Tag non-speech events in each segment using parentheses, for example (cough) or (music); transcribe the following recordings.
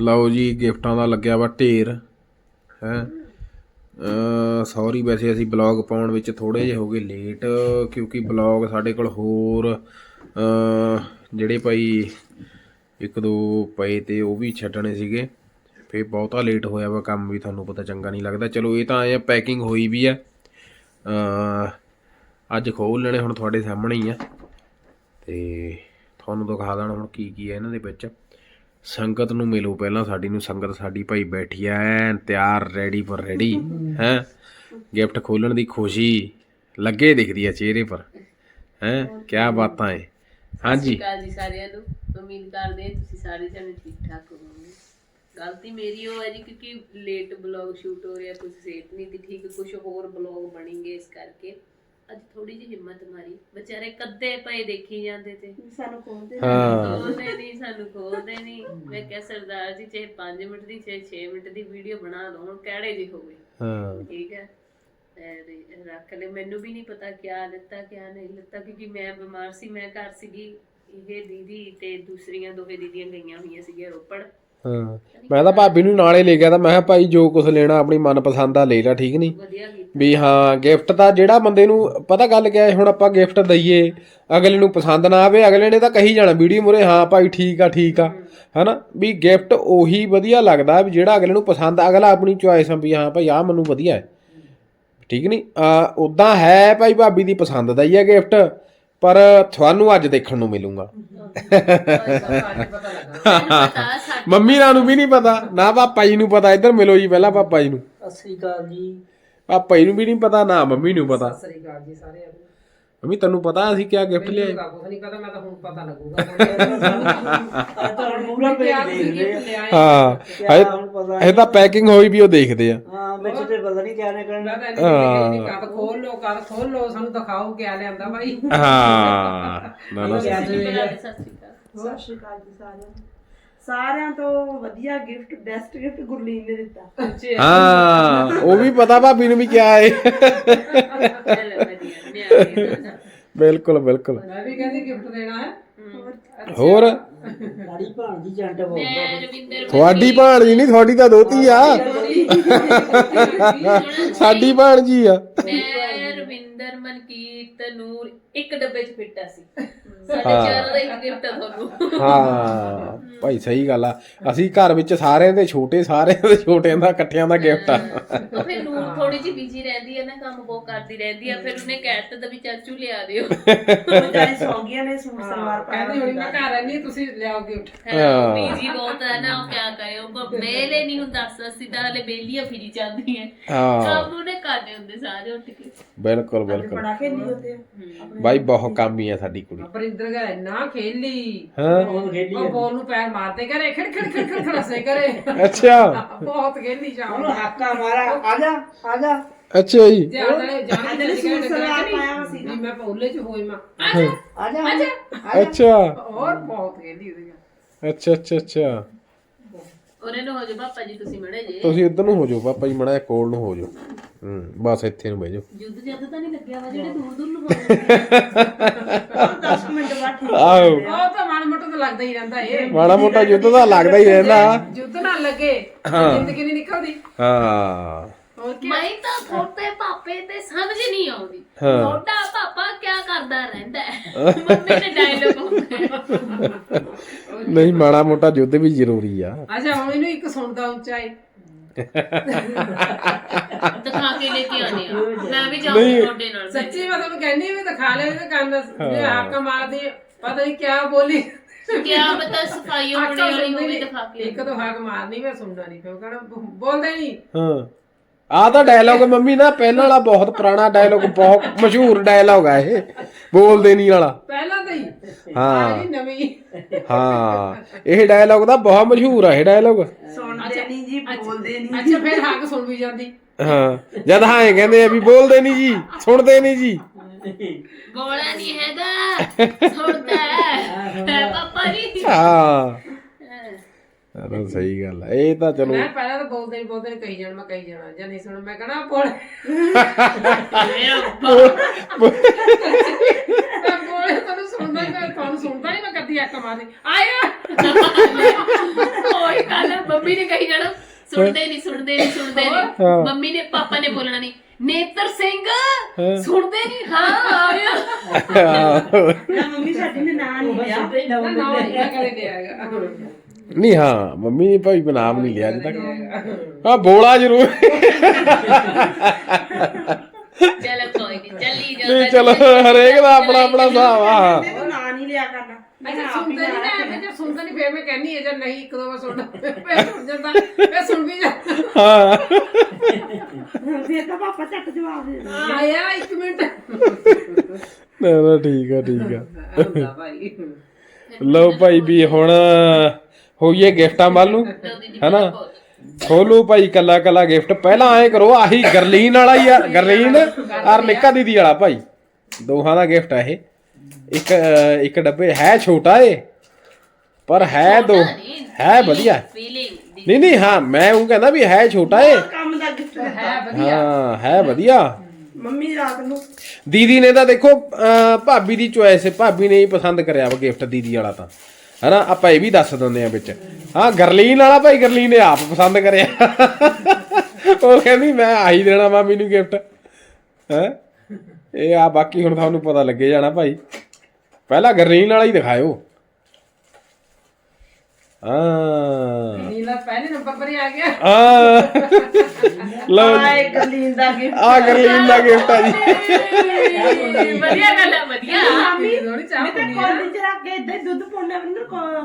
ਲਓ ਜੀ, ਗਿਫਟਾਂ ਦਾ ਲੱਗਿਆ ਵਾ ਢੇਰ, ਹੈ। ਅ ਸੌਰੀ, ਵੈਸੇ ਅਸੀਂ ਬਲੌਗ ਪਾਉਣ ਵਿੱਚ ਥੋੜੇ ਜਿਹੇ ਹੋ ਗਏ ਲੇਟ, ਕਿਉਂਕਿ ਬਲੌਗ ਸਾਡੇ ਕੋਲ ਹੋਰ ਜਿਹੜੇ ਭਾਈ ਇੱਕ ਦੋ ਪਏ ਤੇ ਉਹ ਵੀ ਛੱਡਣੇ ਸੀਗੇ। ਫੇ ਬਹੁਤਾ ਲੇਟ ਹੋਇਆ ਵਾ, ਕੰਮ ਵੀ ਤੁਹਾਨੂੰ ਪਤਾ ਚੰਗਾ ਨਹੀਂ ਲੱਗਦਾ। ਚਲੋ, ਇਹ ਤਾਂ ਆਏ ਪੈਕਿੰਗ ਹੋਈ ਵੀ ਆ। ਅੱਜ ਖੋਲ ਲੈਣੇ ਹੁਣ ਤੁਹਾਡੇ ਸਾਹਮਣੇ ਹੀ ਆ। ਤੇ ਤੁਹਾਨੂੰ ਦਿਖਾ ਦੇਣਾ ਹੁਣ ਕੀ ਕੀ ਹੈ ਇਹਨਾਂ ਦੇ ਵਿੱਚ। ਸੰਗਤ ਨੂੰ ਮਿਲੋ, ਪਹਿਲਾਂ ਸਾਡੀ ਨੂੰ ਸੰਗਤ ਸਾਡੀ ਭਾਈ ਬੈਠੀ ਐ, ਐਨ ਤਿਆਰ ਰੈਡੀ ਪਰ ਰੈਡੀ ਹੈ? ਗਿਫਟ ਖੋਲਣ ਦੀ ਖੁਸ਼ੀ ਲੱਗੇ ਦਿਖਦੀ ਹੈ ਚਿਹਰੇ ਪਰ, ਹੈ? ਕੀ ਬਾਤਾਂ ਹੈ ਹਾਂਜੀ। ਕਾਲ ਜੀ ਸਾਰਿਆਂ ਨੂੰ, ਉਮੀਦ ਕਰਦੇ ਹਾਂ ਤੁਸੀਂ ਸਾਰੇ ਜਣੇ ਠੀਕ ਠਾਕ ਹੋਵੋਗੇ। ਗਲਤੀ ਮੇਰੀ ਹੋ ਹੈ ਜੀ, ਕਿਉਂਕਿ ਲੇਟ ਬਲੌਗ ਸ਼ੂਟ ਹੋ ਰਿਹਾ ਕੁਝ ਸਿਹਤ ਨਹੀਂ ਦੀ ਠੀਕ ਕੁਝ ਹੋਰ ਬਲੌਗ ਬਣेंगे ਇਸ ਕਰਕੇ। ਅੱਜ ਥੋੜੀ ਜਿਹੀ ਹਿੰਮਤ ਮਾਰੀ। ਵਿਚਾਰੇ ਕੱਦੇ ਪਏ ਦੇਖੀ ਜਾਂਦੇ ਤੇ। ਸਾਨੂੰ ਖੋਲਦੇ ਹਾਂ। ਖੋਲਦੇ ਨਹੀਂ ਸਾਨੂੰ ਖੋਲਦੇ ਨਹੀਂ। ਮੈਂ ਕਿਹਾ ਸਰਦਾਰ ਜੀ ਚਾਹੇ 5 ਮਿੰਟ ਦੀ ਚਾਹੇ 6 ਮਿੰਟ ਦੀ ਵੀਡੀਓ ਬਣਾ ਲਓ ਹੁਣ ਕਿਹੜੇ ਜੀ ਹੋਵੇ ਹਾਂ। ਠੀਕ ਹੈ। ਤੇ ਰੱਖ ਲੈ ਮੈਨੂੰ ਵੀ ਨਹੀਂ ਪਤਾ ਕਿਆ ਦਿੱਤਾ ਕਿਆ ਨਹੀਂ ਦਿੱਤਾ ਕਿਉਂਕਿ ਮੈਂ ਬਿਮਾਰ ਸੀ ਮੈਂ ਘਰ ਸੀਗੀ। ਇਹ ਦੀਦੀ ਤੇ ਦੂਸਰੀਆਂ ਦੋਵੇਂ ਦੀਦੀਆਂ ਗਈਆਂ ਹੋਈਆਂ ਸੀਗੀਆਂ ਰੋਪੜ। ਹਾਂ। ਮੈਂ ਤਾਂ ਭਾਬੀ ਨੂੰ ਨਾਲੇ ਲੈ ਗਿਆ ਤਾਂ ਮੈਂ ਕਿਹਾ ਭਾਈ ਜੋ ਕੁਝ ਲੈਣਾ ਆਪਣੀ ਮਨਪਸੰਦ ਦਾ ਲੈ ਲੈ ਠੀਕ ਨਹੀਂ? ਵਧੀਆ ਕੀਤਾ। ਵੀ ਹਾਂ ਗਿਫਟ ਤਾਂ ਜਿਹੜਾ ਬੰਦੇ ਨੂੰ ਪਤਾ ਗੱਲ ਕਿਆ ਹੈ ਹੁਣ ਆਪਾਂ ਗਿਫਟ ਦਈਏ ਅਗਲੇ ਨੂੰ ਪਸੰਦ ਨਾ ਆਵੇ ਅਗਲੇ ਨੇ ਤਾਂ ਕਹੀ ਜਾਣਾ ਵੀਡੀਓ ਮੁਰੇ ਹਾਂ ਭਾਈ ਠੀਕ ਆ ਠੀਕ ਆ ਹਨਾ? ਵੀ ਗਿਫਟ ਉਹੀ ਵਧੀਆ ਲੱਗਦਾ ਵੀ ਜਿਹੜਾ ਅਗਲੇ ਨੂੰ ਪਸੰਦ ਅਗਲਾ ਆਪਣੀ ਚੁਆਇਸ ਆ ਵੀ ਹਾਂ ਭਾਈ ਆ ਮੈਨੂੰ ਵਧੀਆ ਹੈ। ਠੀਕ ਨਹੀਂ? ਆ ਉਦਾਂ ਹੈ ਭਾਈ ਭਾਬੀ ਦੀ ਪਸੰਦ ਦਾ ਹੀ ਹੈ ਗਿਫਟ ਪਰ ਤੁਹਾਨੂੰ ਅੱਜ ਦੇਖਣ ਨੂੰ ਮਿਲੂਗਾ। ਮੰਮੀ ਨਾਲ ਨੂੰ ਵੀ ਨਹੀਂ ਪਤਾ ਨਾ ਪਾਪਾ ਜੀ ਨੂੰ ਪਤਾ ਇੱਧਰ ਮਿਲੋ ਜੀ ਪਹਿਲਾਂ ਪਾਪਾ ਜੀ ਨੂੰ। ਸਤਿ ਸ੍ਰੀ ਅਕਾਲ ਜੀ। ਪਾਪਾ ਜੀ ਨੂੰ ਵੀ ਨਹੀਂ ਪਤਾ ਨਾ ਮੰਮੀ ਨੂੰ ਪਤਾ। ਸਤਿ ਸ੍ਰੀ ਅਕਾਲ ਜੀ ਸਾਰਿਆਂ ਨੂੰ ਮੰਮੀ ਤੈਨੂੰ ਪਤਾ ਅਸੀਂ ਕਿਆ ਗਿਫਟ ਲਿਆਏ? ਕੁਝ ਨਹੀਂ ਪਤਾ ਮੈਂ ਤਾਂ ਹੁਣ ਪਤਾ ਲੱਗੂਗਾ ਤਾਂ ਪੂਰਾ ਪੇਜ ਦੇਖਦੇ ਆ। ਹਾਂ ਹਜੇ ਇਹ ਤਾਂ ਪੈਕਿੰਗ ਹੋਈ ਵੀ ਉਹ ਦੇਖਦੇ ਆ। ਹਾਂ ਵਿੱਚ ਤੇ ਪਤਾ ਨਹੀਂ ਕਿਆ ਇੰਨੀ ਨਹੀਂ ਕਦ ਖੋਲ ਲੋ ਕਦ ਖੋਲ ਲੋ ਸਾਨੂੰ ਦਿਖਾਓ ਕਿਆ ਲਿਆਂਦਾ ਭਾਈ ਹਾਂ। ਨਾ ਨਾ ਸਤਿ ਸ਼੍ਰੀ ਅਕਾਲ ਸਤਿ ਸ਼੍ਰੀ ਅਕਾਲ। ਜੀ ਸਾਰਿਆਂ ਨੂੰ। ਸਾਰਿਆਂ ਤੋਂ ਵਧੀਆ ਗਿਫਟ ਬੈਸਟ ਗਿਫਟ ਗੁਰਲੀਨ ਨੇ ਦਿੱਤਾ। ਹਾਂ ਉਹ ਵੀ ਪਤਾ ਭਾਬੀ ਨੂੰ ਵੀ ਕਿਆ ਹੈ ਚਲੋ ਵਧੀਆ ਨਿਆਣੇ ਬਿਲਕੁਲ ਬਿਲਕੁਲ। ਮੈਂ ਵੀ ਕਹਿੰਦੀ ਗਿਫਟ ਦੇਣਾ ਹੈ। ਹੋਰ? ਲਾੜੀ ਭਾਣ ਦੀ ਜੰਟ ਬੋਲਦਾ ਤੁਹਾਡੀ ਭਾਣਜੀ ਨਹੀਂ ਤੁਹਾਡੀ ਤਾਂ ਦੋਤੀ ਆ। ਸਾਡੀ ਭਾਣਜੀ ਆ। ਮੈਂ ਰਵਿੰਦਰ ਮਨਕੀਰਤ ਨੂਰ ਇੱਕ ਡੱਬੇ 'ਚ ਫਿੱਟਾ ਸੀ ਸਾਡੇ ਚਾਰਾਂ ਦਾ ਇੱਕ ਗਿਫਟ ਆ ਤੁਹਾਨੂੰ। ਹਾਂ ਭਾਈ ਸਹੀ ਗੱਲ ਆ। ਅਸੀਂ ਘਰ ਵਿੱਚ ਸਾਰਿਆਂ ਦੇ ਛੋਟੇ ਸਾਰਿਆਂ ਦੇ ਛੋਟਿਆਂ ਦਾ ਇਕੱਠਿਆਂ ਦਾ ਗਿਫਟ ਆ। ਉਹ ਫਿਰ ਨੂਰ ਥੋੜੀ ਜਿਹੀ ਬਿਜ਼ੀ ਰਹਿੰਦੀ ਹੈ ਨਾ ਕੰਮ ਬਹੁਤ ਕਰਦੀ ਰਹਿੰਦੀ ਆ ਫਿਰ ਉਹਨੇ ਕਹਿ ਦਿੱਤਾ ਵੀ ਚਾਚੂ ਲਿਆ ਦਿਓ। ਵਿਚਾਰੀ ਸੌਂਗੀਆਂ ਨੇ ਸੂਟ ਸਲਵਾਰ ਪਾਇਆ ਕਹਿੰਦੀ ਹੁਣ ਮੈਂ ਘਰ ਰਹਿੰਦੀ ਤੁਸੀਂ ਲਿਆਓ ਗਿਫਟ। ਹਾਂ ਬਿਜ਼ੀ ਬਹੁਤ ਹੈ ਨਾ ਉਹ ਕਿਆ ਕਰੇ ਉਹ ਮੇਲੇ ਨਹੀਂ ਹੁੰਦਾ ਅਸੀਂ ਤਾਂ ਹਲੇ ਬੇਲੀਆਂ ਫਿਰੀ ਜਾਂਦੀ ਹੈ। ਹਾਂ ਕੰਮ ਉਹਨੇ ਕਰਨੇ ਹੁੰਦੇ ਸਾਰੇ ਉੱਠ ਕੇ। ਬਿਲਕੁਲ ਬਿਲਕੁਲ। ਕੇ ਨਹੀਂ ਹੁੰਦੇ ਬਾਈ ਬਹੁਤ ਕਾਮੀ ਆ ਸਾਡੀ ਕੁੜੀ। ਬਰਿੰਦਰ ਗਾ ਇੰਨਾ ਖੇਲੀ। ਹਾਂ। ਹੁਣ ਖੇਡੀ ਉਹ ਬੋਲ ਨੂੰ ਪੈਰ ਮਾਰਦੇ ਕਰੇ ਖੜ ਖੜ ਖੜ ਖੜ ਖੜ ਹੱਸੇ ਕਰੇ ਅੱਛਾ। ਬਹੁਤ ਖੇਲੀ ਸ਼ਾਮ ਹੁਣ ਨੂੰ। ਹਾਕਾ ਮਾਰਾ। ਆ ਜਾ ਆ ਜਾ। ਅੱਛਾ ਜੀ। ਜਾਣਦੇ ਜਾਣਦੇ ਸੂਟ ਸਲਵਾਰ ਪਾਇਆ ਸੀ ਮੈਂ ਪੌਲੇ ਚ ਹੋਈ ਮੈਂ। ਆ ਜਾ। ਆ ਜਾ। ਜਾ। ਅੱਛਾ। ਹੋਰ ਬਹੁਤ ਖੇਲੀ ਉਹਦੇ ਅੱਛਾ ਅੱਛਾ ਅੱਛਾ। ਉਹਨੇ ਨੂੰ ਹੋ ਜਾ ਪਾਪਾ ਜੀ ਤੁਸੀਂ ਮੜੇ ਜੇ। ਤੁਸੀਂ ਇੱਧਰ ਨੂੰ ਹੋ ਜਾਓ ਪਾਪਾ ਜੀ ਮੜਾ ਕੋਲ ਨੂੰ ਹੋ ਜਾਓ। ਹੂੰ ਬਸ ਇੱਥੇ ਨੂੰ ਬਹਿ ਜਾਓ। ਜੁੱਧ ਜੱਦ ਤਾਂ ਨਹੀਂ ਲੱਗਿਆ ਵਾ ਜਿਹੜੇ ਦੂਰ ਦੂਰ ਨੂੰ ਹੋਣਗੇ 10 ਮਿੰਟ ਬਾਅਦ ਠੀਕ ਆਓ ਉਹ ਤਾਂ ਮਨ ਮੋਟਾ ਤਾਂ ਲੱਗਦਾ ਹੀ ਰਹਿੰਦਾ ਇਹ ਮਾੜਾ ਮੋਟਾ ਯੁੱਧ ਤਾਂ ਲੱਗਦਾ ਹੀ ਰਹਿੰਦਾ। ਜੁੱਧ ਨਾ ਲੱਗੇ ਜ਼ਿੰਦਗੀ ਨਹੀਂ ਨਿਕਲਦੀ। ਹਾਂ। ਹੋਰ ਕੀ? ਮੈਂ ਤਾਂ ਥੋੜੇ ਪਾਪੇ ਤੇ ਸਮਝ ਨਹੀਂ ਆਉਂਦੀ। ਥੋੜਾ ਪਾਪਾ ਕੀ ਕਰਦਾ ਰਹਿੰਦਾ ਮੰਮੀ ਨੇ ਡਾਇਲੋਗ ਨਹੀਂ ਮਾੜਾ ਮੋਟਾ ਯੁੱਧ ਵੀ ਜ਼ਰੂਰੀ ਆ। ਅੱਛਾ ਹੁਣ ਇਹਨੂੰ ਇੱਕ ਸੁਣਦਾ ਉੱਚਾ ਏ। ਦਿਖਾ ਕੇ ਲੈ ਕੇ ਆਨੇ ਆ। ਮੈਂ ਵੀ ਜਾਊਂਗੀ ਤੁਹਾਡੇ ਨਾਲ। ਸੱਚੀ ਮੈਂ ਤੁਹਾਨੂੰ ਕਹਿੰਦੀ ਵੀ ਦਿਖਾ ਲੈ ਇਹਦੇ ਕੰਨ ਜੇ ਹੱਕ ਮਾਰਦੀ ਪਤਾ ਨਹੀਂ ਕਿਆ ਬੋਲੀ। ਕਿਆ ਪਤਾ ਸਫ਼ਾਈ ਹੋਣੀ ਅੱਛਾ ਵਾਲੀ ਸੁਣਦੀ ਉਹ ਵੀ ਨਹੀਂ ਦਿਖਾ ਕੇ ਇੱਕ ਤਾਂ ਹੱਕ ਮਾਰਨੀ ਮੈਂ ਸੁਣਦਾ ਨਹੀਂ ਕਿਉਂ ਕਹਣਾ ਬੋਲਦੇ ਨਹੀਂ ਹਾਂ। ਆਹ ਤਾਂ ਡਾਇਲੌਗ ਮੰਮੀ ਨਾ ਪਹਿਲਾਂ ਵਾਲਾ ਬਹੁਤ ਪੁਰਾਣਾ ਡਾਇਲੌਗ ਬਹੁਤ ਮਸ਼ਹੂਰ ਡਾਇਲੌਗ ਆ ਇਹ। ਬੋਲਦੇ ਨਹੀਂ ਵਾਲਾ। ਪਹਿਲਾਂ ਤਾਂ ਹੀ। ਹਾਂ। ਨਵੀਂ। ਹਾਂ ਇਹ ਡਾਇਲੌਗ ਦਾ ਬਹੁਤ ਮਸ਼ਹੂਰ ਆ ਇਹ ਡਾਇਲੌਗ ਸੁਣਦੇ ਨਹੀਂ ਜੀ ਬੋਲਦੇ ਨਹੀਂ ਅੱਛਾ ਫਿਰ ਹੱਕ ਸੁਣ ਵੀ ਜਾਂਦੀ। ਹਾਂ ਜਦ ਹਾਂ ਇਹ ਕਹਿੰਦੇ ਆ ਵੀ ਬੋਲਦੇ ਨਹੀਂ ਜੀ ਸੁਣਦੇ ਨਹੀਂ ਜੀ। ਬੋਲਾ ਨਹੀਂ ਹੈਗਾ ਸੁਣਦਾ ਹੈ। ਹੈ। ਪਾਪਾ ਜੀ। ਹਾਂ। ਇਹ ਤਾਂ ਸਹੀ ਗੱਲ ਆ। ਇਹ ਤਾਂ ਚਲੋ ਮੈਂ ਪਹਿਲਾਂ ਤਾਂ ਬੋਲਦੇ ਨਹੀਂ ਬੋਲਦੇ ਕਹੀ ਜਾਣ ਮੈਂ ਕਹੀ ਜਾਣਾ। ਜਾਂ ਨਹੀਂ ਸੁਣ ਮੈਂ ਕਹਣਾ ਬੋਲ। ਮੇਰਾ ਮੈਂ ਬੋਲੇ ਤੁਹਾਨੂੰ ਸੁਣਦਾ ਹੀ ਮੈਂ ਤੁਹਾਨੂੰ ਸੁਣਦਾ ਨਹੀਂ ਮੈਂ ਕਦੀ ਹੱਕ ਮਾਰਦੀ ਆਇਆ ਕੋਈ ਗੱਲ ਮੰਮੀ ਨੇ ਕਹੀ ਜਾਣਾ ਸੁਣਦੇ ਨਹੀਂ ਸੁਣਦੇ ਨਹੀਂ ਸੁਣਦੇ ਨਹੀਂ ਮੰਮੀ ਨੇ ਪਾਪਾ ਨੇ ਬੋਲਣਾ ਨਹੀਂ ਨੇਤਰ ਸਿੰਘ ਸੁਣਦੇ ਨਹੀਂ ਹਾਂ ਆਇਆ ਨਾ ਮੰਮੀ ਸਾਡੀ ਨੇ ਨਾਂ ਨਹੀਂ ਲਿਆ ਨਾ ਨਾ ਨਹੀਂ ਕਰੇ ਲਿਆਗਾ ਨਹੀਂ ਹਾਂ ਮੰਮੀ ਨੇ ਭਾਈ ਬਨਾਮ ਨਹੀਂ ਲਿਆ ਅੱਜ ਤੱਕ ਹਾਂ ਬੋਲਾ ਜ਼ਰੂਰ ਚਲੋ ਕੋਈ ਨਹੀਂ ਚੱਲੀ ਨਹੀਂ ਜਾਂਦਾ ਚਲੋ ਹਰੇਕ ਦਾ ਆਪਣਾ ਆਪਣਾ ਹਿਸਾਬ ਆ ਨਹੀਂ ਲਿਆ ਕਰਨਾ। ਮੈਂ ਅੱਛਾ ਆਪ ਹੀ ਸੁਣਦੇ ਨਹੀਂ ਨਾਂ ਨਾ ਜੇ ਸੁਣਦੇ ਨਹੀਂ ਫੇਰ ਮੈਂ ਕਹਿੰਨੀ ਹੈ ਜੇ ਨਹੀਂ ਇੱਕ ਦੋ ਵਾਰ ਸੁਣਦਾ ਫੇਰ ਸੁਣ ਜਾਂਦਾ ਫੇਰ ਸੁਣ ਵੀ ਜਾਂਦਾ। ਹਾਂ। ਫਿਰ ਤਾਂ ਪਾਪਾ ਝੱਟ ਜਵਾਬ ਦੇ ਦਿੰਦੇ। ਆਇਆ ਇੱਕ ਮਿੰਟ। ਨਾ ਨਾ ਠੀਕ ਆ ਠੀਕ ਆ। ਹੁੰਦਾ ਭਾਈ। ਲਓ ਭਾਈ ਵੀ ਹੁਣ ਹੋਈਏ ਗਿਫਟਾਂ ਵੱਲ ਨੂੰ ਹੈਨਾ? ਖੋਲੂ ਭਾਈ ਕੱਲਾ ਕੱਲਾ ਗਿਫਟ। ਪਹਿਲਾਂ ਐ ਕਰੋ ਆਹੀ ਗਰਲੀਨ ਵਾਲਾ ਹੀ ਆ ਗਰਲੀਨ ਔਰ ਨਿੱਕਾ ਦੀਦੀ ਵਾਲਾ ਭਾਈ। ਦੋਹਾਂ ਦਾ ਗਿਫਟ ਆ ਇਹ। ਇੱਕ ਇੱਕ ਡੱਬੇ ਹੈ ਛੋਟਾ ਏ ਪਰ ਹੈ ਦੋ ਹੈ ਵਧੀਆ। ਫੀਲਿੰਗ ਨਹੀਂ ਨਹੀਂ ਹਾਂ ਮੈਂ ਉਹ ਕਹਿੰਦਾ ਵੀ ਹੈ ਛੋਟਾ ਏ। ਕੰਮ ਦਾ ਗਿਫਟ ਦਿੱਤਾ। ਹੈ ਵਧੀਆ। ਹਾਂ ਹੈ ਵਧੀਆ। ਮੰਮੀ ਰਾਤ ਨੂੰ। ਦੀਦੀ ਨੇ ਤਾਂ ਦੇਖੋ ਅਹ, ਭਾਬੀ ਦੀ ਚੁਆਇਸ ਹੈ ਭਾਬੀ ਨੇ ਹੀ ਪਸੰਦ ਕਰਿਆ ਵਾ ਗਿਫਟ ਦੀਦੀ ਵਾਲਾ ਤਾਂ। ਹਨਾ ਆਪਾਂ ਇਹ ਵੀ ਦੱਸ ਦਿੰਦੇ ਆ ਵਿੱਚ। ਹਾਂ ਗਰਲੀਨ ਵਾਲਾ ਭਾਈ ਗਰਲੀਨ ਨੇ ਆਪ ਪਸੰਦ ਕਰਿਆ। ਉਹ ਕਹਿੰਦੀ ਮੈਂ ਆਹੀ ਦੇਣਾ ਮਾਮੀ ਨੂੰ ਗਿਫਟ ਹੈ? ਇਹ ਆ ਬਾਕੀ ਹੁਣ ਤੁਹਾਨੂੰ ਪਤਾ ਲੱਗੇ ਜਾਣਾ ਭਾਈ। ਪਹਿਲਾਂ ਗਰਲੀਨ ਵਾਲਾ ਹੀ ਦਿਖਾਇਓ। ਹਾਂ। ਨੀਲਾ ਪਹਿਲੇ ਨੰਬਰ ਪਰ ਹੀ ਆ ਗਿਆ। ਆ ਲਓ ਜੀ, ਆਏ ਗਰਲੀਨ ਦਾ ਗਿਫਟ ਆ ਗਰਲੀਨ ਦਾ ਗਿਫਟ ਆ ਜੀ। ਵਧੀਆ ਗੱਲ ਹੈ ਵਧੀਆ। ਮੰਮੀ ਦੋਣੀ ਚਾਹ ਮੈਂ ਤਾਂ ਪੀਣੀ ਆ। ਕਾਲਜ ਚ ਰੱਖ ਕੇ ਇਦਾਂ ਦੁੱਧ ਪਾਉਣਾ ਮੈਨੂੰ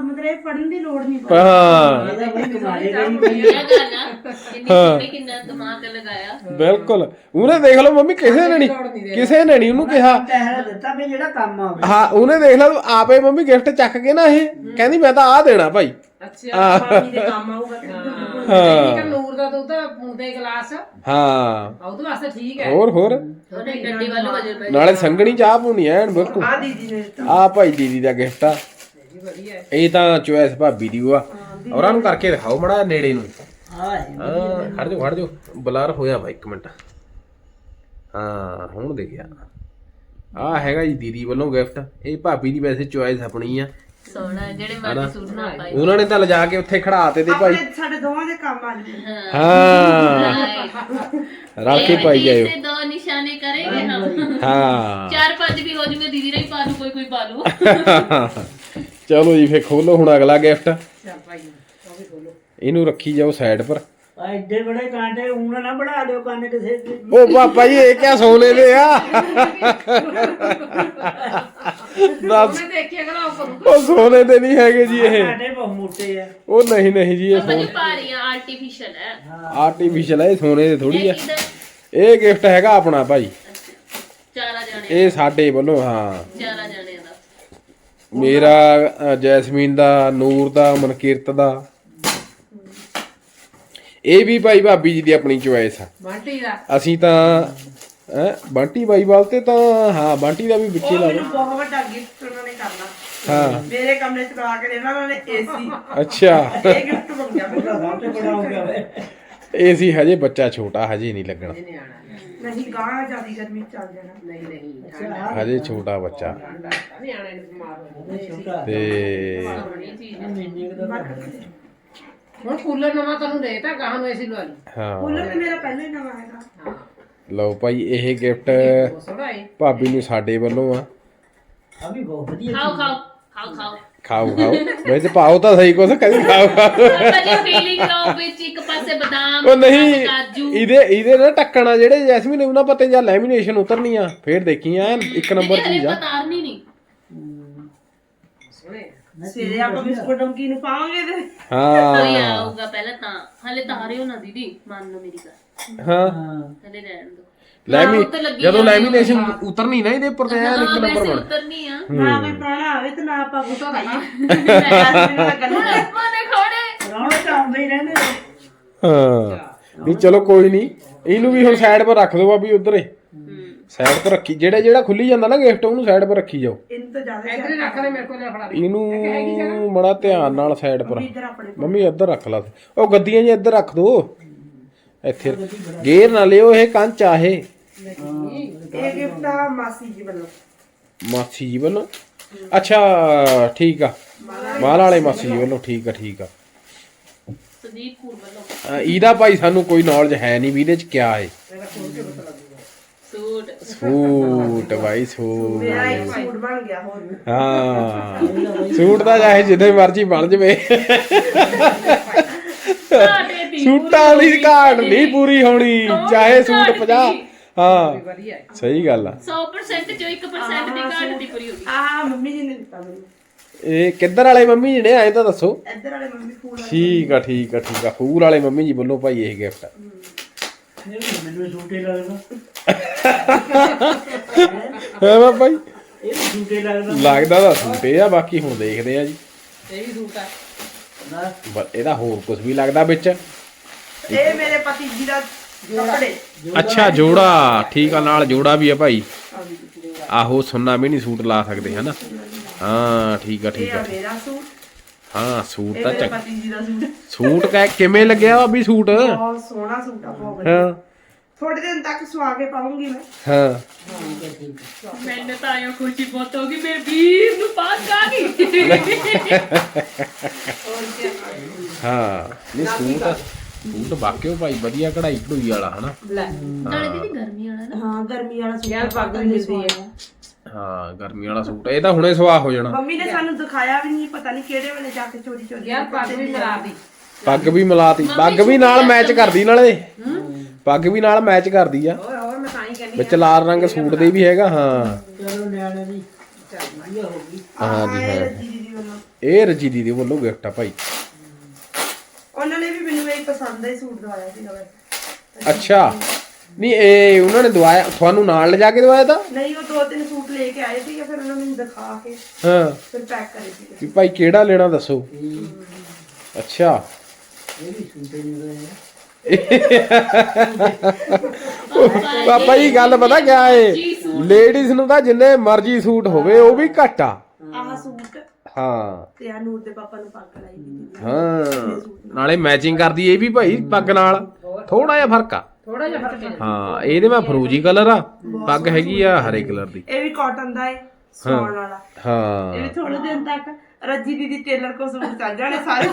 ਮਤਲਬ ਇਹ ਫੜਨ ਦੀ ਲੋੜ ਨਹੀਂ ਪਈ। ਹਾਂ। ਵਧੀਆ ਗੱਲ ਆ ਕਿੰਨੀ ਸੋਹਣੀ ਕਿੰਨਾ ਦਿਮਾਗ ਲਗਾਇਆ। ਬਿਲਕੁਲ। ਉਹਨੇ ਦੇਖ ਲਓ ਮੰਮੀ ਕਿਸੇ ਨੇ ਨਹੀਂ ਕਿਸੇ ਨੇ ਨਹੀਂ ਉਹਨੂੰ ਕਿਹਾ। ਪਹਿਰਾ ਦਿੱਤਾ ਵੀ ਜਿਹੜਾ ਕੰਮ ਆਵੇ ਹਾਂ ਉਹਨੇ ਦੇਖ ਲਾ ਆਪੇ ਮੰਮੀ ਗਿਫਟ ਚੱਕ ਕੇ ਨਾ ਇਹ। ਕਹਿੰਦੀ ਮੈਂ ਤਾਂ ਆ ਦੇਣਾ ਭਾਈ। ਅੱਛਾ ਆ, ਮਾਮੀ ਦੇ ਕੰਮ ਆਊਗਾ ਤੇ ਦੁੱਧ ਪਾਉਣਾ। ਹਾਂ ਇੱਕ ਨੂਰ ਦਾ ਦੁੱਧ ਪੁੰਦੇ ਗਲਾਸ। ਹਾਂ। ਉਹਦੇ ਵਾਸਤੇ ਠੀਕ ਹੈ। ਹੋਰ ਹੋਰ। ਉਹਨੇ ਡੰਡੀ ਵੱਲ ਵਜਨ ਪਈ ਨਾਲੇ ਸੰਗਣੀ ਚਾਹ ਪੂਣੀ ਐਨ ਬਿਲਕੁਲ ਆ ਦੀਦੀ ਨੇ ਦਿੱਤਾ। ਆ ਭਾਈ ਦੀਦੀ ਦਾ ਗਿਫਟ ਆ। ਇਹ ਤਾਂ ਚੁਆਇਸ ਭਾਬੀ ਦੀ ਓ ਆ। ਔਰਾਂ ਨੂੰ ਕਰਕੇ ਦਿਖਾਓ ਮੜਾ ਨੇੜੇ ਨੂੰ। ਹਾਂ ਖੜ ਜਾਓ ਖੜ ਜਾਓ। ਬਲਰ ਹੋਇਆ ਵਾ ਇੱਕ ਮਿੰਟ। ਹਾਂ ਹੁਣ ਦੇ ਗਿਆ ਆ ਹੈਗਾ ਜੀ ਦੀਦੀ ਵੱਲੋਂ ਗਿਫਟ। ਇਹ ਭਾਬੀ ਦੀ ਵੈਸੇ ਚੁਆਇਸ ਆਪਣੀ ਆ। ਉਹਨਾਂ ਨੇ ਤਾਂ ਲਿਜਾ ਕੇ ਉੱਥੇ ਖੜਾਤੇ ਤੇ ਭਾਈ ਸਾਡੇ ਦੋਵਾਂ ਦੇ ਕੰਮ ਆ ਜੂ ਹਾਂ। ਰਲ ਕੇ ਪਾਈ ਜਾਇਓ। ਇਸੇ ਦੋ ਨਿਸ਼ਾਨੇ ਕਰੇਗੇ ਹਾਂ। ਚਾਰ ਪੰਜ ਵੀ ਹੋ ਜੂਗੇ ਦੀਦੀ ਰਹੀ ਪਾ ਲੂ ਕੋਈ ਕੋਈ ਪਾ ਲੂ ਚਲੋ ਜੀ ਫੇ ਖੋਲੋ ਹੁਣ ਅਗਲਾ ਗਿਫਟ ਚੱਲ ਭਾਈ ਉਹ ਵੀ ਖੋਲੋ। ਇਹਨੂੰ ਰੱਖੀ ਜਾਓ ਸਾਈਡ ਪਰ। ਐਡੇ ਬੜੇ ਕਾਂਟੇ ਊਣ ਨਾ ਬਣਾ ਲਿਓ ਕੰਨ ਕਿਸੇ ਦੀ ਉਹ ਪਾਪਾ ਜੀ ਇਹ ਕਿਆ ਸੋਲੇ ਦੇ ਆ? ਦੱਸ ਉਹਨੇ ਦੇਖੀ ਅਗਲਾ ਉਹ ਕਰੂਗਾ। ਉਹ ਸੋਨੇ ਦੇ ਨਹੀਂ ਹੈਗੇ ਜੀ ਇਹ। ਕਾਂਟੇ ਬਹੁਤ ਮੋਟੇ ਆ। ਉਹ ਨਹੀਂ ਨਹੀਂ ਜੀ ਇਹ ਸੋਨੇ ਭਾਰੀਆਂ ਆਰਟੀਫੀਸ਼ੀਅਲ ਹੈ। ਆਰਟੀਫੀਸ਼ੀਅਲ ਹੈ ਇਹ ਸੋਨੇ ਦੇ ਥੋੜੀ ਆ। ਇਹ ਗਿਫਟ ਹੈਗਾ ਆਪਣਾ ਭਾਈ। ਚਾਰਾ ਜਾਣੇ ਇਹ ਸਾਡੇ ਵੱਲੋਂ ਹਾਂ। ਚਾਰਾ ਜਾਣੇ ਦਾ। ਮੇਰਾ ਜੈਸਮੀਨ ਦਾ ਨੂਰ ਦਾ ਮਨਕੀਰਤ ਦਾ। ਇਹ ਵੀ ਭਾਈ ਭਾਬੀ ਜੀ ਦੀ ਆਪਣੀ ਚੁਆਇਸ ਆ। ਬੰਟੀ ਦਾ। ਅਸੀਂ ਤਾਂ ਹੈਂ, ਬੰਟੀ ਬਾਈ ਵਾਲ ਤੇ ਤਾਂ ਹਾਂ ਬੰਟੀ ਦਾ ਵੀ ਵਿੱਚੇ ਲਾ ਦਿਓ। ਬਹੁਤ ਵੱਡਾ ਗਿਫਟ ਉਹਨਾਂ ਨੇ ਕਰਨਾ ਹਾਂ। ਮੇਰੇ ਕਮਰੇ ਚ ਪਾ ਕੇ ਦੇਣਾ ਉਹਨਾਂ ਨੇ ਏਸੀ। ਅੱਛਾ। ਇਹ ਗਿਫਟ ਸੀ ਹਜੇ ਬੱਚਾ ਛੋਟਾ ਹਜੇ ਨਹੀਂ ਲੱਗਣਾ। ਹਜੇ ਛੋਟਾ ਬੱਚਾ। ਤੇ ਲਓ ਭਾਈ ਇਹ ਗਿਫਟ ਭਾਬੀ ਨੂੰ ਸਾਡੇ ਵੱਲੋਂ ਆ। ਖਾਓ ਖਾਓ ਖਾਓ ਖਾਓ। ਖਾਓ ਤਾਂ ਸਹੀ ਕੁਛ ਕਦੇ ਖਾਓ। ਖਾਓ। ਉਹ ਨਹੀਂ ਇਹਦੇ ਇਹਦੇ ਨਾ ਟੱਕਣਾ ਜਿਹੜੇ ਜੈਸਮੀਨ ਨੇ ਉਹਨਾਂ ਪੱਤੇ ਜਾਂ ਲੈਮੀਨੇਸ਼ਨ ਉਤਰਨੀ ਆ ਫੇਰ ਦੇਖੀ ਐ ਇੱਕ ਨੰਬਰ ਚੀਜ਼ ਆ। ਪਤਾਰਨੀ ਨਹੀਂ। ਸੋਹਣੇ ਸਵੇਰੇ ਆਪਾਂ ਬਿਸਕੁਟ ਨਮਕੀਨ ਪਾਵਾਂਗੇ ਤੇ। ਕੋਈ ਹਾਂ ਆਊਗਾ ਪਹਿਲਾਂ ਤਾਂ ਹਲੇ ਤਾਰਿਓ ਨਾ ਦੀਦੀ ਮੰਨ ਲਓ ਮੇਰੀ ਗੱਲ। ਹਾਂ। ਹਲੇ ਰਹਿਣ ਦਿਓ ਲੈਮੀ ਉਹ ਤਾਂ ਲੱਗੀ ਜਦੋਂ ਜਾਂਦੀ ਲੈਮੀਨੇਸ਼ਨ ਉਤਰਨੀ ਨਾ ਇਹਦੇ ਉੱਪਰ ਤੇ ਐਨ ਇੱਕ ਹਾਂ ਨੰਬਰ ਵੈਸੇ ਬਣ। ਉਤਰਨੀ ਆ। ਨਾ ਕੋਈ ਪ੍ਰਾਣਾ ਆਵੇ ਤੇ ਨਾ ਆਪਾਂ ਕੁਛ ਖਾਈਏ। ਹੁਣ ਆਪਾਂ ਨੇ ਖਾਣੇ। ਰੌਣਕ ਤਾਂ ਆਉਂਦੇ ਹੀ ਰਹਿੰਦੇ ਨੇ। ਹਾਂ। ਨਹੀਂ ਚਲੋ ਕੋਈ ਨਹੀਂ ਇਹਨੂੰ ਵੀ ਹੁਣ ਸਾਈਡ 'ਪਰ ਰੱਖ ਦਿਓ ਬਾਬੀ ਉਧਰ। ਸਾਈਡ 'ਪਰ ਰੱਖੀ ਜਿਹੜਾ ਜਿਹੜਾ ਖੁੱਲੀ ਜਾਂਦਾ ਨਾ ਗਿਫਟ ਉਹਨੂੰ ਸਾਈਡ 'ਪਰ ਰੱਖੀ ਜਾਓ। ਇਹਨੂੰ ਤਾਂ ਜ਼ਿਆਦਾ ਇੱਧਰ ਹੀ ਰੱਖ ਦੇ ਮੇਰੇ ਕੋਲ ਲੈ ਫੜਾ ਦੇ ਇਹਨੂੰ ਬੜਾ ਧਿਆਨ ਨਾਲ ਸਾਈਡ 'ਪਰ ਇੱਧਰ ਆਪਣੇ ਮੰਮੀ ਇੱਧਰ ਰੱਖ ਲਾ। ਉਹ ਗੱਦੀਆਂ ਜੀ ਇੱਧਰ ਰੱਖ ਦੋ। ਇੱਥੇ ਗੇਰ ਨਾ ਲਿਓ ਇਹ ਕੰਚ ਆ ਇਹ। ਇਹ ਗਿਫਟ ਆ ਮਾਸੀ ਜੀ ਵੱਲੋਂ। ਮਾਸੀ ਜੀ ਵੱਲੋਂ? ਅੱਛਾ ਠੀਕ ਆ। ਮਾਲ ਵਾਲੇ ਮਾਸੀ ਜੀ ਵੱਲੋਂ ਠੀਕ ਆ ਠੀਕ ਆ। ਸੰਦੀਪ ਕੂਰ ਵੱਲੋਂ। ਇਹਦਾ ਭਾਈ ਸਾਨੂੰ ਕੋਈ ਨੌਲੇਜ ਹੈ ਨਹੀਂ ਵੀ ਇਹਦੇ ਚ ਕਿਆ ਹੈ। ਸੂਟ ਸੂਟ ਭਾਈ ਸੂਟ। ਮੇਰਾ ਇੱਕ ਸੂਟ ਬਣ ਗਿਆ ਹੋਰ। ਹਾਂ। ਸੂਟ ਤਾਂ ਚਾਹੇ ਜਿੱਦੇ ਮਰਜ਼ੀ ਬਣ ਜਵੇ। ਦੀ ਸੂਟਾਂ ਦੀ ਘਾਟ ਨਹੀਂ ਪੂਰੀ ਹੋਣੀ ਚਾਹੇ ਸੂਟ 50 ਹਾਂ ਵਧੀਆ ਹੈ। ਸਹੀ ਗੱਲ ਆ। 100% ਚੋਂ 1% ਦੀ ਘਾਟ ਦੀ ਪੂਰੀ ਹੋ ਗਈ। ਆਹ ਮੰਮੀ ਜੀ ਨੇ ਦਿੱਤਾ ਮੈਨੂੰ। ਇਹ ਕਿੱਧਰ ਵਾਲੇ ਮੰਮੀ ਜਿਹੜੇ ਆਏ ਤਾਂ ਦੱਸੋ। ਇੱਧਰ ਵਾਲੇ ਮੰਮੀ ਫੂਲ ਵਾਲੇ ਠੀਕ ਆ ਠੀਕ ਆ ਠੀਕ ਆ। ਫੂਲ ਵਾਲੇ ਮੰਮੀ ਜੀ ਵੱਲੋਂ ਭਾਈ ਇਹ ਗਿਫਟ ਮੈਨੂੰ ਸੂਟੇ ਲੱਗਦਾ। ਹੈ ਵਾ ਭਾਈ ਇਹ ਵੀ ਸੂਟੇ ਲੱਗਦਾ। ਲੱਗਦਾ ਤਾਂ ਸੂਟ ਆ ਬਾਕੀ ਹੁਣ ਦੇਖਦੇ ਆ ਜੀ। ਇਹ ਵੀ ਸੂਟ ਆ। ਨਾ। ਪਰ ਇਹਦਾ ਹੋਰ ਕੁਝ ਵੀ ਲੱਗਦਾ ਵਿੱਚ? ਇਹ ਮੇਰੇ ਪਤੀ ਜੀ ਦਾ ਕੱਪੜੇ। ਅੱਛਾ ਜੋੜਾ। ਠੀਕ ਆ ਨਾਲ ਜੋੜਾ ਵੀ ਆ ਭਾਈ। ਆਹੋ ਸੁੰਨਾ ਵੀ ਨਹੀਂ ਸੂਟ ਲਾ ਸਕਦੇ ਹਨਾ? ਹਾਂ ਠੀਕ ਆ ਇਹ ਠੀਕ ਆ। ਆ ਮੇਰਾ ਸੂਟ। ਹਾਂ ਸੂਟ ਇਹ ਤਾਂ ਮੇਰੇ ਚੱਕ ਪਤੀ ਜੀ ਦਾ ਸੂਟ। ਸੂਟ ਕਹਿ ਕਿਵੇਂ ਲੱਗਿਆ ਵਾ ਵੀ ਸੂਟ? ਬਹੁਤ ਸੋਹਣਾ ਸੂਟ ਆ ਬਹੁਤ ਵਧੀਆ। ਹਾਂ। ਥੋੜੇ ਦਿਨ ਤੱਕ ਸਵਾ ਕੇ ਪਾਉਂਗੀ ਮੈਂ। ਹਾਂ। ਮੈਨੂੰ ਤਾਂ ਆਇਆ ਖੁਸ਼ੀ ਬਹੁਤ ਹੋ ਗਈ ਮੇਰੇ ਵੀਰ ਨੂੰ ਪਾਸ ਆ ਗਈ। ਹਾਂ। ਨਹੀਂ ਸੂਟ ਸੂਟ ਵਾਕਿਓ ਭਾਈ ਵਧੀਆ ਕਢਾਈ ਕਢੂਈ ਵਾਲਾ ਹਨਾ? ਲੈ। ਨਾਲੇ ਦੀਦੀ ਗਰਮੀ ਵਾਲਾ ਨਾ। ਹਾਂ ਗਰਮੀ ਵਾਲਾ ਸੂਟ ਯਾਰ ਪੱਗ ਵੀ ਮਿਲਦੀ ਹੈ। ਹਾਂ ਗਰਮੀ ਵਾਲਾ ਸੂਟ। ਇਹ ਤਾਂ ਹੁਣੇ ਸਵਾਹ ਹੋ ਜਾਣਾ। ਮੰਮੀ ਨੇ ਸਾਨੂੰ ਦਿਖਾਇਆ ਵੀ ਨਹੀਂ ਪਤਾ ਨਹੀਂ ਕਿਹੜੇ ਵੇਲੇ ਜਾ ਕੇ ਚੋਰੀ ਚੋਰੀ ਯਾਰ ਪੱਗ ਵੀ ਮਿਲਾ ਦੀ ਪੱਗ ਵੀ ਮਿਲਾਤੀ ਪੱਗ ਵੀ ਨਾਲ ਮੈਚ ਕਰਦੀ ਨਾਲੇ। ਪੱਗ ਵੀ ਨਾਲ ਮੈਚ ਕਰਦੀ ਆ। ਹੋਰ ਹੋਰ ਮੈਂ ਤਾਂ ਹੀ ਕਹਿੰਦੀ ਵਿੱਚ ਲਾਲ ਰੰਗ ਸੂਟ ਦੇ ਵੀ ਹੈਗਾ ਹਾਂ। ਚਲੋ ਨਿਆਣੇ ਦੀ ਚੱਲ ਵਧੀਆ ਹੋ ਗਈ। ਹਾਂ ਜੀ ਆਹ ਇਹ ਹਾਂ। ਰੱਜੀ ਦੀਦੀ ਵੱਲੋਂ। ਇਹ ਰਜੀ ਦੀ ਦੇ ਵੱਲੋਂ ਗਿਫਟ ਆ ਭਾਈ। ਉਹਨਾਂ ਨੇ ਵੀ ਮੈਨੂੰ ਇਹ ਪਸੰਦ ਦਾ ਹੀ ਸੂਟ ਦਵਾਇਆ ਸੀ ਨਵਾਂ। ਅੱਛਾ। ਨਹੀਂ ਇਹ ਉਹਨਾਂ ਨੇ ਦਵਾਇਆ ਤੁਹਾਨੂੰ ਨਾਲ ਲਿਜਾ ਕੇ ਦਵਾਇਆ ਤਾਂ? ਨਹੀਂ ਉਹ ਦੋ ਤਿੰਨ ਸੂਟ ਲੈ ਕੇ ਆਏ ਸੀਗੇ ਫਿਰ ਉਹਨਾਂ ਨੇ ਮੈਨੂੰ ਦਿਖਾ ਕੇ ਹਾਂ। ਫਿਰ ਪੈਕ ਕਰੇ ਸੀਗੇ ਵੀ ਭਾਈ ਕਿਹੜਾ ਲੈਣਾ ਦੱਸੋ? ਅੱਛਾ। ਇਹ ਵੀ ਸੂਟੇ ਨਹੀਂ ਰਹੇ (laughs) ਪਾਪਾ ਜੀ ਗੱਲ ਪਤਾ ਕਿਆ ਏ? ਲੇਡੀਜ਼ ਨੂੰ ਤਾਂ ਜਿੰਨੇ ਮਰਜ਼ੀ ਸੂਟ ਹੋਵੇ ਉਹ ਵੀ ਘੱਟ ਆ। ਆਹ ਸੂਟ ਹਾਂ। ਤੇ ਆ ਨੂਰ ਦੇ ਪਾਪਾ ਨੂੰ ਪੱਗ ਲਾਈ ਵੀ ਹਾਂ। ਨਾਲੇ। ਮੈਚਿੰਗ ਕਰਦੀ ਇਹ ਵੀ ਭਾਈ ਪੱਗ ਨਾਲ। ਥੋੜਾ ਜਿਹਾ ਫ਼ਰਕ ਆ। ਥੋੜਾ ਜਿਹਾ ਫ਼ਰਕ ਹੈ ਹਾਂ ਇਹਦੇ ਮੈਂ ਫਰੂਜੀ ਕਲਰ ਆ। ਪੱਗ ਹੈਗੀ ਆ ਹਰੇ ਕਲਰ ਦੀ। ਇਹ ਵੀ ਕਾਟਨ ਦਾ ਹੈ। ਸੌਣ ਵਾਲਾ। ਇਹ ਹਾਂ ਵੀ ਥੋੜੇ ਦਿਨ ਤੱਕ ਰੱਜੀ ਦੀਦੀ ਟੇਲਰ ਕੋ ਸੂਟ ਚੱਲ ਜਾਣੇ (laughs) ਸਾਰੇ।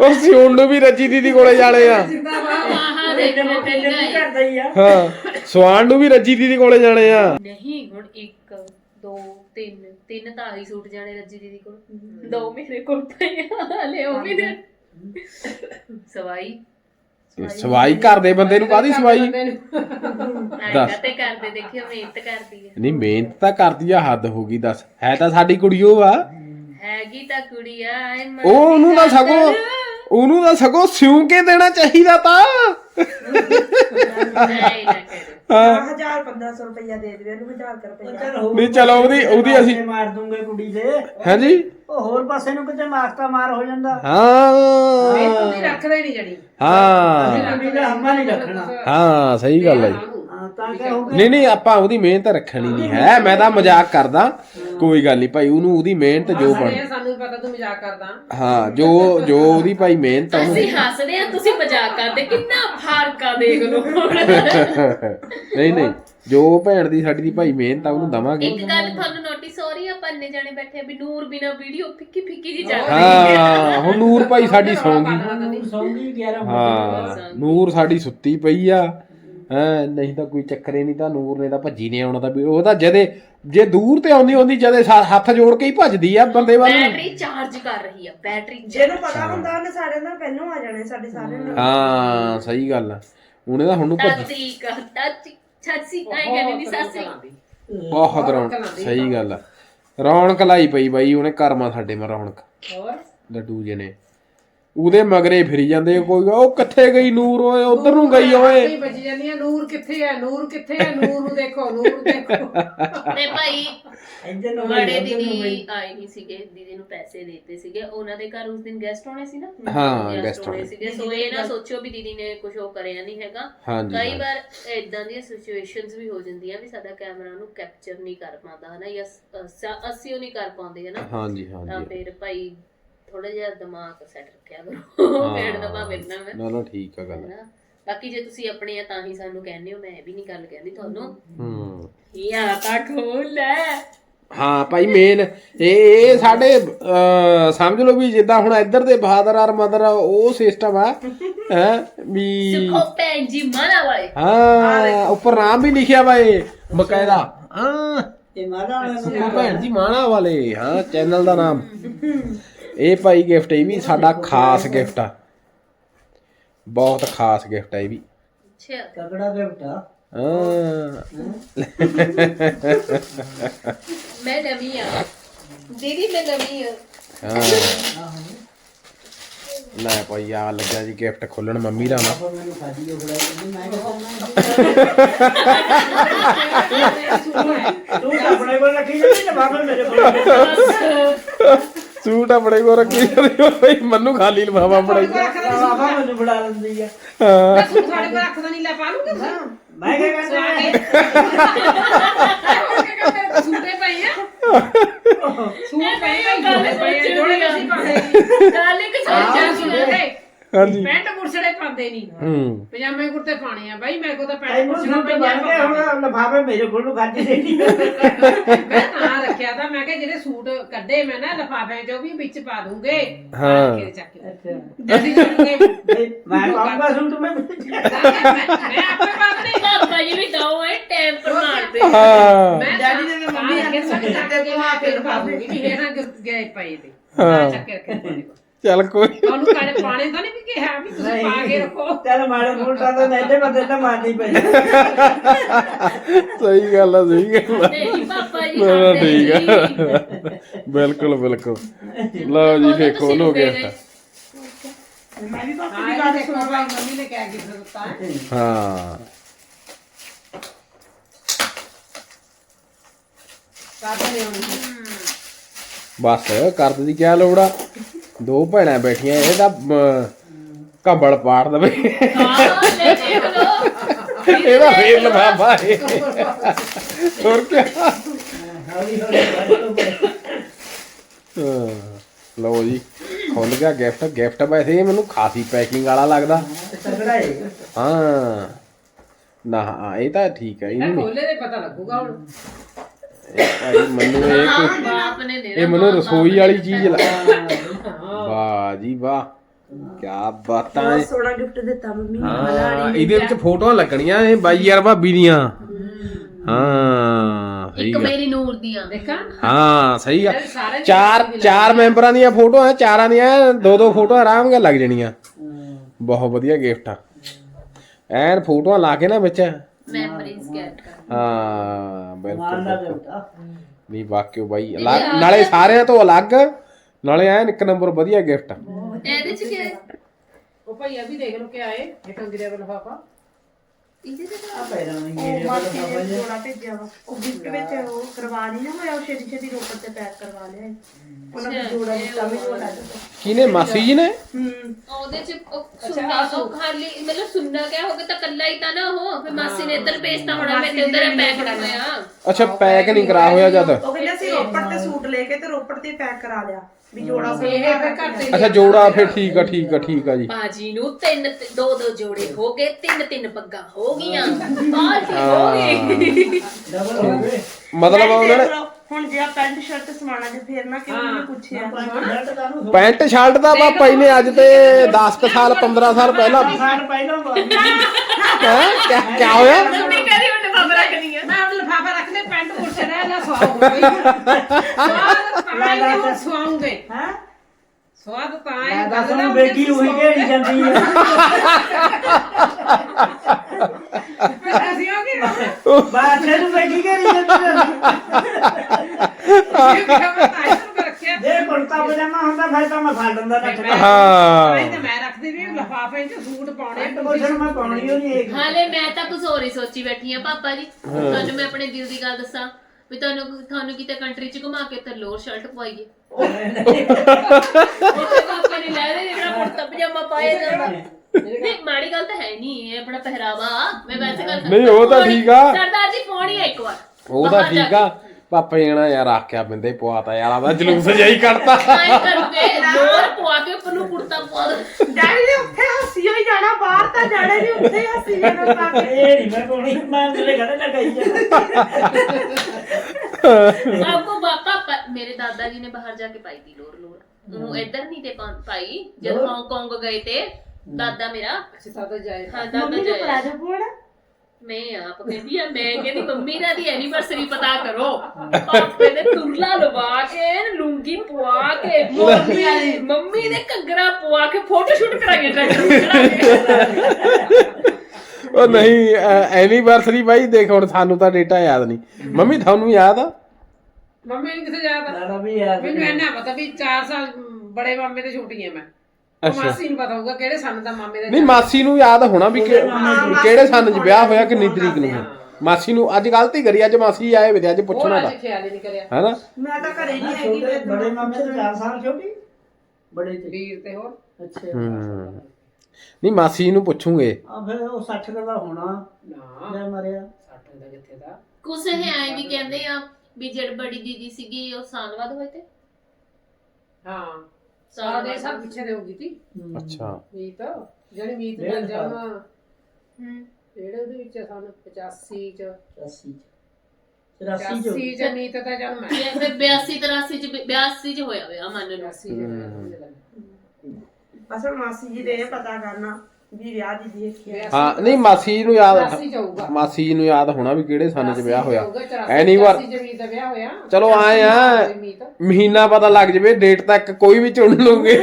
ਉਹ ਸਿਉਣ ਨੂੰ ਵੀ ਰੱਜੀ ਦੀਦੀ ਕੋਲੇ ਜਾਣੇ ਆ। ਆਹ ਦੇਖੋ ਕਹਿੰਦਾ ਹੈ ਕਰਦਾ ਹੀ ਆ। ਹਾਂ ਸਵਾਨ ਨੂੰ ਵੀ ਰੱਜੀ ਦੀਦੀ ਕੋਲੇ ਜਾਣੇ ਆ। ਨਹੀਂ ਹੁਣ 1 2 3 ਤਿੰਨ ਤਾਂ ਆਹੀ ਸੂਟ ਜਾਣੇ ਰੱਜੀ ਦੀਦੀ ਕੋਲ। ਦੋ ਮੇਰੇ ਕੋਲ ਪਏ ਆ ਉਹ ਵੀ ਨੇ। ਸਵਾਈ। ਸਵਾਈ ਘਰ ਦੇ ਬੰਦੇ ਨੂੰ ਕਾਦੀ ਸਵਾਈ? ਆਏਗਾ ਤੇ ਕਰਦੇ ਦੇਖਿਓ ਮਿਹਨਤ ਕਰਦੀ ਹੈ ਨਹੀਂ ਮਿਹਨਤ ਤਾਂ ਕਰਦੀ ਆ ਹੱਦ ਹੋ ਗਈ ਦੱਸ। ਹੈ ਤਾਂ ਸਾਡੀ ਕੁੜੀਓ ਆ। ਹੈਗੀ ਤਾਂ ਕੁੜੀ ਆ ਐ ਮਰ ਉਹ ਉਹਨੂੰ ਤਾਂ ਸਗੋਂ ਉਹਨੂੰ ਤਾਂ ਸਗੋਂ ਸਿਉਂ ਕੇ ਦੇਣਾ ਚਾਹੀਦਾ ਤਾਂ। ਨਹੀਂ ਨਾ ਕਰੋ ਹਾਂ। 1000 1500 ਰੁਪਇਆ ਦੇ ਦੇਵੇ ਇਹਨੂੰ 1000 ਰੁਪਇਆ ਨਹੀਂ ਚਲੋ ਉਹਦੀ ਉਹਦੀ ਅਸੀਂ ਮਾਰ ਦੂੰਗੇ ਕੁੜੀ ਦੇ। ਹਾਂਜੀ? ਉਹ ਹੋਰ ਪਾਸੇ ਨੂੰ ਕਿਤੇ ਮਾਰਤਾ ਮਾਰ ਹੋ ਜਾਂਦਾ। ਹਾਂ। ਦੀ ਰੱਖਦਾ ਹੀ ਨਹੀਂ ਜਣੀ। ਹਾਂ। ਕੁੜੀ ਦਾ ਹੰਮਾ ਨਹੀਂ ਰੱਖਣਾ। ਹਾਂ ਸਹੀ ਗੱਲ ਹੈ ਜੀ। ਹਾਂ ਤਾਂ ਕਹੋਗੇ ਨਹੀਂ ਨਹੀਂ ਆਪਾਂ ਉਹਦੀ ਮਿਹਨਤ ਰੱਖਣੀ ਨਹੀਂ ਹੈ ਮੈਂ ਤਾਂ ਮਜ਼ਾਕ ਕਰਦਾ ਕੋਈ ਗੱਲ ਨਹੀਂ ਭਾਈ ਉਹਨੂੰ ਉਹਦੀ ਮਿਹਨਤ ਜੋ ਬਣ ਇਹ ਸਾਨੂੰ ਪਤਾ ਤੂੰ ਮਜ਼ਾਕ ਕਰਦਾ ਹਾਂ ਜੋ ਜੋ ਉਹਦੀ ਭਾਈ ਮਿਹਨਤ ਆ ਉਹਨੂੰ ਅਸੀਂ ਹੱਸਦੇ ਆ ਤੁਸੀਂ ਮਜ਼ਾਕ ਕਰਦੇ ਕਿੰਨਾ ਫ਼ਰਕ ਆ ਦੇਖ ਲਓ ਨਹੀਂ ਨਹੀਂ ਜੋ ਭੈਣ ਦੀ ਸਾਡੀ ਦੀ ਭਾਈ ਮਿਹਨਤ ਆ ਉਹਨੂੰ ਦਵਾਂਗੇ ਇੱਕ ਗੱਲ ਤੁਹਾਨੂੰ ਨੋਟਿਸ ਹੋ ਰਹੀ ਆ ਆਪਾਂ ਇੰਨੇ ਜਾਣੇ ਬੈਠੇ ਆ ਵੀ ਨੂਰ ਬਿਨਾ ਵੀਡੀਓ ਫਿੱਕੀ ਫਿੱਕੀ ਜੀ ਚੱਲ ਰਹੀ ਹੈ ਹਾਂ ਹੁਣ ਨੂਰ ਭਾਈ ਸਾਡੀ ਸੌਂਗੀ ਨੂੰ ਸੌਂਗੀ 11 ਵਜੇ ਹਾਂ ਨੂਰ ਸਾਡੀ ਸੁੱਤੀ ਪਈ ਆ ਹੈ ਨਹੀਂ ਤਾਂ ਕੋਈ ਚੱਕਰੇ ਨਹੀਂ ਤਾਂ ਨੂਰ ਨੇ ਤਾਂ ਭੱਜੀ ਨਹੀਂ ਆਉਣਾ ਤਾਂ ਵੀ ਉਹ ਤਾਂ ਜਦੇ ਜੇ ਦੂਰ ਤੇ ਆਉਂਦੀ ਆਉਂਦੀ ਜਦੇ ਹੱਥ ਜੋੜ ਕੇ ਹੀ ਭੱਜਦੀ ਆ ਬੰਦੇ ਵੱਲ ਨੂੰ। ਬੈਟਰੀ ਚਾਰਜ ਕਰ ਰਹੀ ਆ ਬੈਟਰੀ ਜਿਹਨੂੰ ਪਤਾ ਹੁੰਦਾ ਉਹਨੇ ਸਾਡੇ ਨਾਲ ਪਹਿਲਾਂ ਆ ਜਾਣੇ ਸਾਡੇ ਸਾਰਿਆਂ ਨਾਲ। ਹਾਂ ਸਹੀ ਗੱਲ ਆ। ਉਹਨੇ ਤਾਂ ਹੁਣ ਨੂੰ ਭੱਜ ਤਾਤੀ ਕਹਤਾਚੀ ਛਾਸੀ ਕਾਈ ਕਹਿੰਦੀ ਨਹੀਂ ਸਾਸੀ ਬਹੁਤ ਰੌਣਕ ਸਹੀ ਗੱਲ ਆ। ਰੌਣਕ ਲਾਈ ਪਈ ਬਾਈ ਉਹਨੇ ਕਰਮਾ ਸਾਡੇ ਮਾ ਰੌਣਕ। ਹੋਰ? ਲੱਡੂ ਜੇ ਨੇ। ਉਹਦੇ ਮਗਰੇ ਫਿਰੀ ਜਾਂਦੇ ਕੋਈ ਉਹ ਕਿੱਥੇ ਗਈ ਨੂਰ ਓਏ ਉਧਰ ਨੂੰ ਗਈ ਓਏ। ਆਪੇ ਹੀ ਬਚੀ ਜਾਂਦੀ ਹੈ ਨੂਰ ਕਿੱਥੇ ਹੈ ਨੂਰ ਕਿੱਥੇ ਹੈ ਨੂਰ ਨੂੰ ਦੇਖੋ ਨੂਰ ਨੂੰ ਦੇਖੋ। ਤੇ ਭਾਈ ਇੱਧਰ ਨੂੰ ਬੜੇ ਗਈ, ਉੱਧਰ ਨੂੰ ਗਈ। ਦੀਦੀ ਆਏ ਨਹੀਂ ਸੀਗੇ ਦੀਦੀ ਨੂੰ ਪੈਸੇ ਦੇਤੇ ਸੀਗੇ। ਉਹਨਾਂ ਦੇ ਘਰ ਉਸ ਦਿਨ ਗੈਸਟ ਆਉਣੇ ਸੀ ਨਾ? ਹਾਂ, Guest guest ਆਉਣੇ ਆਉਣੇ। ਸੀਗੇ। ਸੋ ਇਹ ਨਾ ਸੋਚਿਓ ਵੀ ਦੀਦੀ ਨੇ ਕੁਝ ਉਹ ਕਰਿਆ ਨਹੀਂ ਹੈਗਾ। ਹਾਂਜੀ ਕਈ ਹਾਂ। ਵਾਰ ਇਦਾਂ ਦੀਆਂ ਸਿਚੁਏਸ਼ਨਸ ਵੀ ਹੋ ਜਾਂਦੀਆਂ ਵੀ ਸਾਡਾ ਕੈਮਰਾ ਨੂੰ ਕੈਪਚਰ ਨਹੀਂ ਕਰ ਪਾਉਂਦਾ ਹਨਾ ਜਾਂ ਸ- ਸ- ਅਸੀਂ ਉਹ ਨਹੀਂ ਕਰ ਪਾਉਂਦੇ ਹਨਾ। ਹਾਂਜੀ ਤਾਂ ਹਾਂਜੀ ਫਿਰ ਭਾਈ ਥੋੜਾ ਜਿਹਾ ਦਿਮਾਗ ਸੈੱਟ ਰੱਖਿਆ ਕਰੋ। ਮੇੜ ਦਬਾ ਮਿਲਣਾ ਮੈਂ। ਨਾ ਨਾ ਠੀਕ ਆ ਗੱਲ। ਹਨਾ? ਬਾਕੀ ਜੇ ਤੁਸੀਂ ਆਪਣੇ ਆ ਤਾਂ ਹੀ ਸਾਨੂੰ ਕਹਿੰਦੇ ਹੋ ਮੈਂ ਇਹ ਵੀ ਨਹੀਂ ਗੱਲ ਕਹਿੰਦੀ ਤੁਹਾਨੂੰ। ਹੂੰ। ਯਾ ਤਾਂ ਖੋਲ ਲੈ ਹਾਂ ਭਾਈ ਮੇਨ ਇਹ ਇਹ ਸਾਡੇ ਅਹ, ਸਮਝ ਲਓ ਵੀ ਜਿੱਦਾਂ ਹੁਣ ਇੱਧਰ ਦੇ ਫਾਦਰ ਆਰ ਮਦਰ ਉਹ ਸਿਸਟਮ ਆ ਹੈ ਵੀ ਸੁਖੋ ਭੈਣ ਜੀ ਮਨਾ ਵਾਲੇ। ਹਾਂ ਉੱਪਰ ਨਾਮ ਵੀ ਲਿਖਿਆ ਵਾ ਇਹ ਬਕਾਇਦਾ। ਹਾਂ। ਇਹ ਮਾਦਾ ਵਾਲਿਆਂ ਨੂੰ ਸੁਖੋ ਭੈਣ ਜੀ ਮਾਣਾ ਵਾਲੇ ਹਾਂ ਚੈਨਲ ਦਾ ਨਾਮ। ਇਹ ਭਾਈ ਗਿਫਟ ਇਹ ਵੀ ਸਾਡਾ ਖਾਸ ਗਿਫਟ ਆ ਬਹੁਤ ਖਾਸ ਗਿਫਟ ਆ ਇਹ ਵੀ ਅੱਛਾ ਤਗੜਾ ਗਿਫਟ ਆ ਹਾਂ ਮੈਂ ਨਵੀਂ ਆ ਦੀਦੀ ਮੈਂ ਨਵੀਂ ਆ ਹਾਂ ਲੈ ਭਾਈ ਆ ਲੱਗਿਆ ਜੀ ਗਿਫਟ ਖੋਲਣ ਮੰਮੀ ਦਾ ਨਾ ਤੂੰ ਆਪਣੇ ਕੋਲ ਰੱਖੀ ਜਾਂਦੀ ਮੇਰੇ ਕੋਲ ਸੂਟ ਆਪਣੇ ਕੋਲ ਰੱਖੀ ਭਾਈ ਮੰਨੂ ਖਾਲੀ ਲਫਾਫਾ ਫੜਾਈ। ਬਾਬਾ ਮੈਨੂੰ ਬੁਲਾ ਲੈਂਦੀ ਆ। ਹਾਂ। ਤੂੰ ਸਾਡੇ ਕੋਲ ਰੱਖਦਾ ਨਹੀਂ ਲੈ ਪਾ ਲੂੰਗਾ ਮੈਂ ਕਿਹਾ ਕਹਿੰਦਾ ਸੂਟੇ ਪਏ ਆ। ਸੂਟ ਪਏ ਆ ਜੋੜੇ ਪਏ ਆ ਜੋੜੇ ਅਸੀਂ ਪਾਉਂਦੇ ਗੱਲ ਇੱਕ ਚਾਰ ਸੋਚ ਸੂਟੇ। ਹਾਂਜੀ। ਪੈਂਟ ਕੁਰਸੜੇ ਪਾਉਂਦੇ ਨਹੀਂ ਹੂੰ। ਪਜਾਮੇ ਕੁੜਤੇ ਪਾਣੇ ਆ ਬਾਈ ਮੇਰੇ ਕੋਲ ਤਾਂ ਪੈਂਟ ਐਨੂੰ ਕੁਰਸੜਾ ਸੁਣ ਕੇ ਕੇ ਹੁਣ ਲਫਾਫੇ ਮੇਰੇ ਕੋਲ ਨੂੰ ਖਾਦੀ ਦੇਣੀ। ਮੈਂ ਤਾਂ ਰੱਖਿਆ ਤਾਂ ਮੈਂ ਕਿਹਾ ਜਿਹੜੇ ਸੂਟ ਕੱਢੇ ਮੈਂ ਨਾ ਲਫਾਫੇ ਚੋਂ ਵੀ ਵਿੱਚ ਪਾ ਦੂੰਗੇ। ਹਾਂ। ਕੇ ਚੱਕ ਕੇ। ਅੱਛਾ। ਜਲਦੀ ਚੁੱਕੇ ਨਹੀਂ, ਮੈਂ ਪਾਉਂਗਾ ਸੂਟ ਮੈਂ। ਮੈਂ ਆਪੇ ਪਾਉਂਦੇ। ਪਾਪਾ ਜੀ ਵੀ ਦੋ ਹੈ ਟਾਈਮ ਪਰ ਮਾਰਦੇ ਹਾਂ। ਮੈਂ ਡੈਡੀ ਨੇ ਵੀ ਮੰਮੀ ਕੇ ਨੇ ਸਭ ਚੱਕ ਕੇ ਦੂੰਗੀ ਵੀ ਇਹ ਨਾ ਗਏ ਪਏ ਤੇ ਹਾਂ। ਚੱਕ ਕੇ ਰੱਖੇ ਤੁਹਾਡੇ ਕੋਲ ਚੱਲ ਕੋਈ ਤੁਹਾਨੂੰ ਕਾਲੇ ਪਾਣੇ ਤਾਂ ਨਹੀਂ ਵੀ ਕਿਹਾ ਵੀ ਤੁਸੀਂ ਪਾ ਕੇ ਰੱਖੋ। ਚੱਲ ਮਾੜੇ ਮੋਟਾ ਤਾਂ ਨਹੀਂ ਬੰਦੇ ਤਾਂ ਮਾਰਨੀ ਪਈ। ਸਹੀ ਗੱਲ ਆ ਸਹੀ ਗੱਲ ਆ। ਨਹੀਂ ਪਾਪਾ ਜੀ ਨਾ, ਨਾ, ਹੱਸਦੇ ਠੀਕ ਆ। ਜੀ। ਬਿਲਕੁਲ ਬਿਲਕੁਲ। ਲਓ ਜੀ ਫੇ ਤੁਸੀਂ ਖੋਲੋ ਦੇ। ਮੈਂ ਵੀ ਪਾਪਾ ਹਾਂ ਦੀ ਗੱਲ ਸੁਣ ਮੰਮੀ ਨੇ ਕਿਆ ਦਿੱਤਾ। ਬਸ ਕਰਦ ਦੀ ਕੀ ਲੋੜ ਆ? ਦੋ ਭੈਣਾਂ ਬੈਠੀਆਂ ਇਹਦਾ ਕਬਲ ਪਾੜ ਦਵੇ। ਹਾਂ ਲੈ ਦੇਖ ਲੋ ਇਹਦਾ ਫੇਰ ਲਫਾਫਾ ਹੈ ਹੋਰ ਕੀ ਲਓ ਜੀ ਖੁੱਲ ਗਿਆ ਗਿਫਟ ਗਿਫਟ ਵੈਸੇ ਇਹ ਮੈਨੂੰ ਖਾਸੀ ਪੈਕਿੰਗ ਵਾਲਾ ਲੱਗਦਾ। ਤਗੜਾ ਹੈ। ਹਾਂ ਨਾ ਹਾਂ, ਇਹ ਤਾਂ ਠੀਕ ਹੈ ਇਹ ਇਹਨੂੰ ਨਹੀਂ। ਖੋਲੇ ਦੇ ਪਤਾ ਲੱਗੂਗਾ ਹੁਣ। ਇਹ ਭਾਈ ਮੈਨੂੰ ਇਹ ਕੋਈ- ਬਾਪ ਨੇ ਦੇਣਾ ਇਹ ਮੈਨੂੰ ਰਸੋਈ ਵਾਲੀ ਚੀਜ਼ ਲੱਗ ਵਾਹ ਜੀ ਵਾਹ ਕੀ ਬਾਤਾਂ ਹੈ ਸੋਹਣਾ ਗਿਫਟ ਦਿੱਤਾ ਮੰਮੀ ਨੇ ਹਾਂ ਇਹਦੇ ਵਿੱਚ ਫੋਟੋਆਂ ਲੱਗਣੀਆਂ ਇਹ ਬਾਈ ਯਾਰ ਭਾਬੀ ਦੀਆਂ। ਹਾਂ। ਸਹੀ ਇੱਕ ਗੱਲ। ਮੇਰੀ ਨੂਰ ਦੀਆਂ। ਦੇਖਾਂ। ਹਾਂ ਸਹੀ ਗੱਲ। ਸਾਰੇ ਚਾਰ ਚਾਰ ਮੈਂਬਰਾਂ ਦੀਆਂ ਫੋਟੋਆਂ ਚਾਰਾਂ ਦੀਆਂ ਦੋ ਦੋ ਫੋਟੋਆਂ ਆਰਾਮ ਨਾਲ ਲੱਗ ਜਣੀਆਂ। ਬਹੁਤ ਵਧੀਆ ਗਿਫਟ ਆ। ਐਨ ਫੋਟੋਆਂ ਲਾ ਕੇ ਨਾ ਵਿੱਚ। ਮੈਮਰੀਜ਼ ਕੈਟ ਕਰ ਹਾਂ ਬਿਲਕੁਲ ਨਹੀਂ ਵਾਕਿਓ ਬਾਈ ਅਲੱਗ- ਨਾਲੇ ਸਾਰਿਆਂ ਤੋਂ ਅਲੱਗ। ਨਾਲੇ ਐਨ ਇੱਕ ਨੰਬਰ ਵਧੀਆ ਗਿਫਟ ਇਹਦੇ ਚ ਕੀ ਹੈ? ਉਹ ਭਾਈ ਇਹ ਵੀ ਦੇਖ ਲਓ ਕਿ ਆਏ ਇਹ ਕੰਗਰੇ ਵਾਲਾ ਲਫਾਫਾ। ਇਹਦੇ ਚ ਆ ਪੈਰਾਂ ਨੂੰ ਉਹ ਮੇਰੇ ਮਾਸੀ ਨੇ ਜੋੜਾ ਭੇਜਿਆ ਵਾ। ਉਹ ਗਿਫਟ ਵਿੱਚ ਉਹ ਕਰਵਾ ਨਹੀਂ ਨਾ ਹੋਇਆ ਉਹ ਛੇਤੀ ਛੇਤੀ ਰੋਪੜ ਤੇ ਪੈਕ ਕਰਵਾ ਲਿਆ ਉਹਨਾਂ ਦਾ ਜੋੜਾ ਦਿੱਤਾ ਵੀ ਜੋੜਾ ਦਿੱਤਾ। ਕਿਹਨੇ? ਮਾਸੀ ਜੀ ਨੇ? ਹੂੰ। ਉਹਦੇ ਚ ਉਹ ਸੁਣਨਾ ਉਹ ਖਾਲੀ ਮਤਲਬ ਸੁਣਨਾ ਕਿਆ ਹੋਗਾ ਤਾਂ ਕੱਲਾ ਹੀ ਤਾਂ ਨਾ ਉਹ। ਫਿਰ ਮਾਸੀ ਨੇ ਇੱਧਰ ਭੇਜਤਾ ਹੋਣਾ ਮੈਂ ਤੇ ਉਧਰ ਪੈਕ ਕਰਵਾਇਆ ਅੱਛਾ ਪੈਕ ਨਹੀਂ ਕਰਾ ਹੋਇਆ ਜਦ। ਉਹ ਕਹਿੰਦੇ ਅਸੀਂ ਰੋਪੜ ਤੇ ਸੂਟ ਲੈ ਕੇ ਤੇ ਰੋਪੜ ਤੇ ਪੈਕ ਕਰਾ ਲਿਆ ਵੀ ਜੋੜਾ ਘਰ ਤੇ ਅੱਛਾ ਜੋੜਾ ਫਿਰ ਠੀਕ ਆ ਠੀਕ ਆ ਠੀਕ ਆ ਜੀ। ਬਾਜੀ ਨੂੰ ਤਿੰਨ ਦੋ ਦੋ ਜੋੜੇ ਹੋ ਗਏ ਤਿੰਨ ਤਿੰਨ ਪੱਗਾਂ ਹੋ ਗਈਆਂ। ਹੋ। ਗਈ? ਮਤਲਬ ਉਹਨਾਂ ਨੇ ਹੁਣ ਜੇ ਆ ਪੈਂਟ ਸ਼ਰਟ ਸਮਾਣਾ ਜੇ ਫੇਰ ਨਾ ਕਿਉਂ ਮੈਨੂੰ ਪੁੱਛਿਆ? ਨੂੰ ਪੈਂਟ ਸ਼ਰਟ ਦਾ ਪਾਪਾ ਜੀ ਨੇ ਅੱਜ ਤੇ 10 ਕੁ ਸਾਲ 15 ਸਾਲ ਪਹਿਲਾਂ ਸਾਲ ਪਹਿਲਾਂ ਹੈ। ਕਿਆ ਕਿਆ ਹੋਇਆ? ਮੰਮੀ ਕਹਿੰਦੀ ਹੁਣ ਬਾਬਾ ਰੱਖਣੀ ਆ। ਮੈਂ ਲਫਾਫਾ ਰੱਖ ਲੈ ਪੈਂਟ ਕੁਰਸੇ ਰਹਿ ਲੈ ਸਵਾਉ ਗਈ ਸਵਾਦ ਤਾਂ ਆਏ ਹੁਣ ਸਵਾਉਂਗੇ। ਹਾਂ? ਸਵਾਦ ਤਾਂ ਆਏ ਮੈਂ ਦੱਸ ਨੂੰ ਬੇਟੀ ਉਹੀ ਘੇਰੀ ਜਾਂਦੀ ਹੈ ਅਸੀਂ ਹੋ ਗਏ ਬਾਛੇ ਨੂੰ ਬੇਟੀ ਘੇਰੀ ਜਾਂਦੀ ਹੈ ਇਹ ਕਿਹਾ ਮੈਂ ਤਾਂ ਆਏ ਨੂੰ ਰੱਖਿਆ। ਜੇ ਕੁੜਤਾ ਪਜਾਮਾ ਹੁੰਦਾ ਫਿਰ ਤਾਂ ਮੈਂ ਫੜ ਲੈਂਦਾ ਨਾ ਮੈਂ ਹਾਂ ਤਾਂ ਮੈਂ ਰੱਖਦੀ ਵੀ ਲਫਾਫੇ 'ਚ ਸੂਟ ਪਾਉਣੇ ਪੈਂਟ ਕੋਸ਼ਨ ਮੈਂ ਪਾਉਣੀ ਓ ਨਹੀਂ ਹੈਗੀ ਹਾਲੇ ਮੈਂ ਤਾਂ ਕੁਝ ਹੋਰ ਹੀ ਸੋਚੀ ਬੈਠੀ ਆ ਪਾਪਾ ਜੀ। ਤੁਹਾਨੂੰ ਮੈਂ ਆਪਣੇ ਦਿਲ ਦੀ ਗੱਲ ਦੱਸਾਂ ਵੀ ਤੁਹਾਨੂੰ ਤੁਹਾਨੂੰ ਕਿਤੇ ਕੰਟਰੀ ਚ ਘੁਮਾ ਕੇ ਤੇ ਲੋਰ ਸ਼ਰਟ ਪਵਾਈਏ। ਪਾਪਾ ਨੇ ਲੈ ਦੇ ਜਿਹੜਾ ਕੁੜਤਾ ਪਜਾਮਾ ਪਾਇਆ ਜਾਂਦਾ ਨਹੀਂ ਮਾੜੀ ਗੱਲ ਤਾਂ ਹੈ ਨਹੀਂ ਇਹ ਆਪਣਾ ਪਹਿਰਾਵਾ ਮੈਂ ਵੈਸੇ ਗੱਲ ਕਰਦਾ। ਨਹੀਂ, ਉਹ ਤਾਂ ਪਾਉਣੀ- ਠੀਕ ਆ। ਸਰਦਾਰ ਜੀ ਪਾਉਣੀ ਆ ਇੱਕ ਵਾਰ ਉਹ ਤਾਂ ਬਾਹਰ ਜਾ ਠੀਕ ਆ ਪਾਪਾ ਜੀ ਨੇ ਯਾਰ ਆਖਿਆ ਬਿੰਦੇ ਪਵਾਤਾ ਯਾਰ ਆਦਾ ਜਲੂਸ ਜਾਈ ਕੱਢਤਾ ਆਏ ਕਰੂਗੇ ਲੋਰ ਪਵਾ ਕੇ ਉੱਪਰ ਨੂੰ ਕੁੜਤਾ ਪਵਾ ਦੋ ਡੈਡੀ ਨੇ ਉੱਥੇ ਹੱਸੀ ਹੋਈ ਜਾਣਾ ਬਾਹਰ ਤਾਂ ਜਾਣਾ ਨਹੀਂ ਉੱਥੇ ਹੀ ਹੱਸੀ ਜਾਣਾ ਪਾ ਕੇ ਇਹ ਨਹੀਂ ਮੈਂ ਪਾਉਣੀ ਮੈਂ ਤੇਰੇ ਘਰੇ ਲਗਾਈ ਜਾ (laughs) ਆਪਕੋ ਪਾਪਾ ਮੇਰੇ ਦਾਦਾ ਜੀ ਨੇ ਬਾਹਰ ਜਾ ਕੇ ਪਾਈ ਦੀ ਲੋਰ ਲੋਰ। ਉਹ ਇੱਧਰ ਨਹੀਂ ਤੇ ਪਾ- ਪਾਈ? ਜਦ ਲੋਰ? ਹਾਂਗਕਾਂਗ ਗਏ ਤੇ ਦਾਦਾ ਮੇਰਾ ਅੱਛਾ ਦਾਦਾ ਜਾਏ। ਹਾਂ ਦਾਦਾ ਮੰਮੀ ਨੂੰ ਜਾਇਆ ਪਲਾਜੋ ਪਾਉਣਾ ਮੈਂ ਆਪ ਕਹਿੰਦੀ ਆ ਮੈਂ ਕਹਿੰਦੀ ਮੰਮੀ ਦਾ ਦੀ ਐਨੀਵਰਸਰੀ ਪਤਾ ਕਰੋ। ਆਪ ਕਹਿੰਦੇ ਤੁਰਲਾ ਲਵਾ ਕੇ ਲੂੰਗੀ ਪਵਾ ਕੇ ਮੰਮੀ ਵਾਲੀ ਮੰਮੀ ਦੇ ਘੱਗਰਾ ਪਵਾ ਕੇ ਫੋਟੋ ਸ਼ੂਟ ਕਰਾਂਗੇ ਟਰੈਕਟਰ ਤੇ ਚੜਾ ਕੇ। (laughs) ਉਹ ਨਹੀਂ ਐਨੀਵਰਸਰੀ ਬਾਈ ਦੇਖ ਹੁਣ ਸਾਨੂੰ ਤਾਂ ਡੇਟਾ ਯਾਦ ਨਹੀਂ। ਮੰਮੀ ਤੁਹਾਨੂੰ ਯਾਦ ਆ? ਮੰਮੀ ਨੂੰ ਕਿੱਥੇ ਜਾਦਾ ਸਾਡਾ ਵੀ ਯਾਦ ਮੈਨੂੰ ਇੰਨਾ ਪਤਾ ਵੀ 4 ਸਾਲ ਬੜੇ ਮਾਮੇ ਤੇ ਛੋਟੀ ਆ ਮੈਂ। ਉਹ ਅੱਛਾ। ਮਾਸੀ ਨੂੰ ਪਤਾ ਹੋਊਗਾ ਕਿਹੜੇ ਸੰਨ ਦਾ ਮਾਮੇ ਦਾ ਨਹੀਂ ਮਾਸੀ ਨੂੰ ਯਾਦ ਹੋਣਾ ਵੀ ਕਿ- ਕਿਹੜੇ ਸੰਨ 'ਚ ਵਿਆਹ ਹੋਇਆ ਕਿੰਨੀ ਤਰੀਕ ਨੂੰ ਮਾਸੀ ਨੂੰ ਅੱਜ ਗਲਤੀ ਕਰੀ ਅੱਜ ਮਾਸੀ ਆਏ ਵੇ ਤੇ ਅੱਜ ਉਹ ਪੁੱਛਣਾ ਅੱਜ ਤਾਂ। ਖਿਆਲ ਹੀ ਨਹੀਂ ਕਰਿਆ। ਹੈਨਾ? ਮੈਂ ਤਾਂ ਘਰੇ ਨਹੀਂ ਹੈਗੀ ਛੋਟੇ ਬੜੇ ਮਾਮੇ ਤੋਂ 4 ਸਾਲ ਛੋਟੀ। ਬੜੇ ਤੇ। ਵੀਰ ਤੇ ਹੋਰ। ਅੱਛਾ। ਹੂੰ। ਨਹੀਂ ਮਾਸੀ ਨੂੰ ਪੁੱਛੂਗੇ। ਆ ਫਿਰ ਉਹ 60 ਕੁ ਦਾ ਹੋਣਾ। ਨਾ। ਮੈਂ ਮਰਿਆ। 60 ਦਾ ਕਿੱਥੇ ਦਾ? ਕੁਛ ਇਹ ਐ ਵੀ ਕਹਿੰਦੇ ਆ ਵੀ ਜੜ ਬੜੀ ਦੀਦੀ ਸੀਗੀ ਉਹ ਸਾਲ ਬਾਅਦ ਹੋਏ ਤੇ। ਹਾਂ। ਸਾਲ ਬਾਅਦ। ਸਭ ਪਿੱਛੇ ਦੇ ਹੋ। ਗਈ ਤੀ ਅੱਛਾ। ਮੀਤ ਜਿਹੜੀ ਮੀਤ ਡੇਢ ਦਾ ਸਾਲ। ਜਨਮ ਹੂੰ। ਜਿਹੜੇ ਉਹਦੇ ਵਿੱਚ ਸਾਨੂੰ 85 ਚ। 84 84 ਜੋ 85 ਚ। ਮੀਤ ਦਾ ਜਨਮ ਹੈ। ਫਿਰ 82 83 ਚ 82 ਚ ਹੋਇਆ ਹੋਇਆ ਮੰਨ ਲਓ। 85 ਚ ਜਨਮ। ਬਸ ਹੁਣ ਮਾਸੀ ਜੀ ਦੇ ਇਹ ਪਤਾ ਕਰਨਾ ਵੀ ਵਿਆਹ ਦੀ ਦੇਖੀ ਹੈ ਹਾਂ ਨਹੀਂ ਮਾਸੀ ਨੂੰ ਯਾਦ 84 ਚ ਹੋਊਗਾ ਮਾਸੀ ਨੂੰ ਯਾਦ ਹੋਣਾ ਵੀ ਕਿਹੜੇ ਸੰਨ 'ਚ ਵਿਆਹ ਹੋਇਆ। ਐਨੀਵਰ ਐਨੀਵਰ 84 ਚ ਮੀਤ ਦਾ ਵਿਆਹ ਹੋਇਆ। ਚਲੋ ਆਏ ਆ। ਮਹੀਨਾ ਪਤਾ ਲੱਗ ਜਵੇ ਡੇਟ ਤੱਕ ਕੋਈ ਵੀ ਚੁਣ ਲੂਗੇ।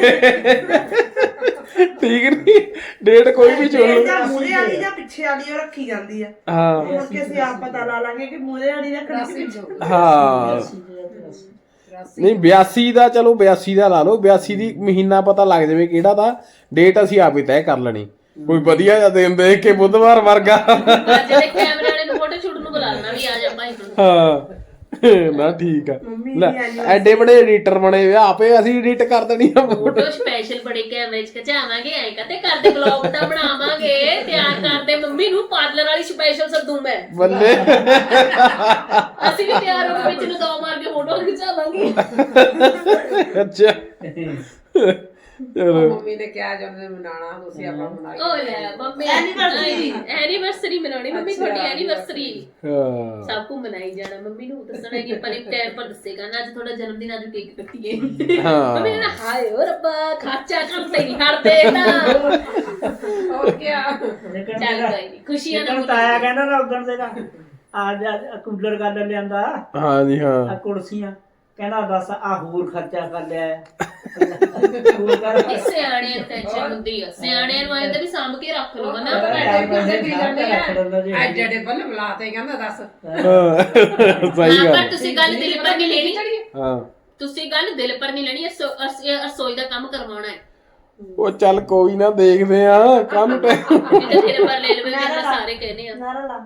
ਠੀਕ ਨਹੀਂ ਡੇਟ ਕੋਈ ਵੀ ਚੁਣ ਲੂ ਜਾਂ ਮੂਰੇ ਵਾਲੀ ਜਾਂ ਪਿੱਛੇ ਵਾਲੀ ਉਹ ਰੱਖੀ ਜਾਂਦੀ ਆ। ਹਾਂ। ਹੁਣ ਕਿ ਅਸੀਂ ਆਪ ਪਤਾ ਲਾ ਲਾਂਗੇ ਕਿ ਮੂਰੇ ਵਾਲੀ ਰੱਖਣੀ ਕਿ 84 ਚ ਹੋਊਗਾ ਹਾਂ। 84 ਨਹੀਂ 82 ਦਾ ਚਲੋ 82 ਦਾ ਲਾ ਲਓ। 82 ਦੀ ਮਹੀਨਾ ਪਤਾ ਲੱਗ ਜਾਵੇ ਕਿਹੜਾ ਦਾ। ਡੇਟ ਅਸੀਂ ਆਪੇ ਤੈਅ ਕਰ ਲੈਣੀ। ਕੋਈ ਵਧੀਆ ਜਿਹਾ ਦਿਨ ਦੇਖ ਕੇ ਬੁੱਧਵਾਰ ਵਰਗਾ। ਅੱਜ ਦੇ ਕੈਮਰੇ ਵਾਲੇ ਨੂੰ ਫੋਟੋ ਸ਼ੂਟ ਨੂੰ ਬੁਲਾ ਲੈਣਾ ਵੀ ਆ ਜਾ ਭਾਈ ਤੂੰ। ਹਾਂ। ਨਾ ਠੀਕ ਆ। ਮੰਮੀ ਲੈ ਦੀ anniversary ਐਡੇ ਬੜੇ ਐਡੀਟਰ ਬਣੇ ਹੋਏ ਆ, ਆਪੇ ਅਸੀਂ ਐਡਿਟ ਕਰ ਦੇਣੀ ਆ ਫੋਟੋ ਸਪੈਸ਼ਲ ਬੜੇ ਕੈਮਰੇ 'ਚ ਖਿਚਾਵਾਂਗੇ ਐਂ ਕਹਤੇ ਕਰਦੇ ਬਲੌਗ ਤਾਂ ਬਣਾਵਾਂਗੇ ਤਿਆਰ ਕਰਦੇ ਮੰਮੀ ਨੂੰ ਪਾਰਲਰ ਵਾਲੀ ਸਪੈਸ਼ਲ ਸੱਦੂ ਮੈਂ। ਬੱਲੇ। ਅਸੀਂ ਵੀ ਤਿਆਰ ਹੋ ਕੇ ਵਿੱਚ ਨੂੰ ਦੋ ਮਾਰ ਕੇ ਫੋਟੋ ਖਿਚਾਵਾਂਗੇ। ਅੱਛਾ। ਚਲੋ। ਮੰਮੀ ਨੇ ਕਿਹਾ ਜਨਮ ਦਿਨ ਮਨਾਣਾ ਤੁਸੀਂ ਆਪਾਂ ਮਨਾਈ ਓ ਲੈ ਮੰਮੀ ਐਨੀਵਰਸਰੀ ਐਨੀਵਰਸਰੀ ਮਨਾਉਣੀ। ਮੰਮੀ ਤੁਹਾਡੀ ਐਨੀਵਰਸਰੀ ਹਾਂ। ਸਭ ਕੁ ਮਨਾਈ ਜਾਣਾ। ਮੰਮੀ ਨੂੰ ਦੱਸਣਾ ਕਿ ਪਰ ਇੱਕ ਟਾਈਮ ਪਰ ਦੱਸੇਗਾ ਨਾ ਅੱਜ ਤੁਹਾਡਾ ਜਨਮ ਦਿਨ ਅੱਜ ਕੇਕ ਕੱਟੀਏ। ਹਾਂ। ਮੰਮੀ ਨੇ ਨਾ ਹਾਏ ਓ ਰੱਬਾ ਖਾਚਾ ਖਾਂਦੇ ਨਹੀਂ ਹੜਦੇ ਨਾ ਹੋਰ ਕੀ ਚੱਲ ਕੋਈ ਨਹੀਂ ਖੁਸ਼ੀਆਂ ਲੇਕਿਨ ਨਾਲ ਤਾਇਆ ਕਹਿੰਦਾ ਨਾ ਉਦੋਂ ਦੇ ਨਾ। ਆ ਜਾ ਕੂਲਰ ਕਰ ਲਿਆਂਦਾ ਹਾਂ ਜੀ ਹਾਂ। ਆ ਕੁਰਸੀਆਂ। ਕਹਿੰਦਾ ਦੱਸ ਆ ਹੋਰ ਖਰਚਾ ਕਰ ਲਿਆ ਹੈ। ਹੋਰ ਕਰ ਇਹ ਸਿਆਣਿਆਂ ਨੂੰ ਟੈਨਸ਼ਨ ਹੁੰਦੀ ਆ। ਸਿਆਣਿਆਂ ਨੂੰ ਆਉਂਦਾ ਵੀ ਸਾਂਭ ਕੇ ਰੱਖ ਲਓ ਹਨਾ ਐਡੇ ਬੰਦੇ ਪੀ ਜਾਂਦੇ ਆ ਰੱਖ ਲੈਂਦਾ ਜੀ। ਐਡੇ ਐਡੇ ਬੱਲ ਬੁਲਾਤੇ ਕਹਿੰਦਾ ਦੱਸ। ਹਾਂ, ਸਹੀ ਹਾਂ, ਗੱਲ। ਪਰ ਤੁਸੀਂ ਗੱਲ ਦਿਲ ਪਰ ਨਹੀਂ ਲੈਣੀ। ਹਾਂ। ਤੁਸੀਂ ਗੱਲ ਦਿਲ ਪਰ ਨਹੀਂ ਲੈਣੀ ਰਸੋ- ਰਸ- ਇਹ ਰਸੋਈ ਦਾ ਕੰਮ ਕਰਵਾਉਣਾ ਹੈ। ਉਹ ਚੱਲ ਕੋਈ ਨਾ ਦੇਖਦੇ ਆ ਕੰਮ ਟਾਈਮ ਪਰ ਲੈ ਲਵੇ ਸਾਰੇ ਕਹਿੰਦੇ ਆ। ਨਾਰਾ ਲਾ।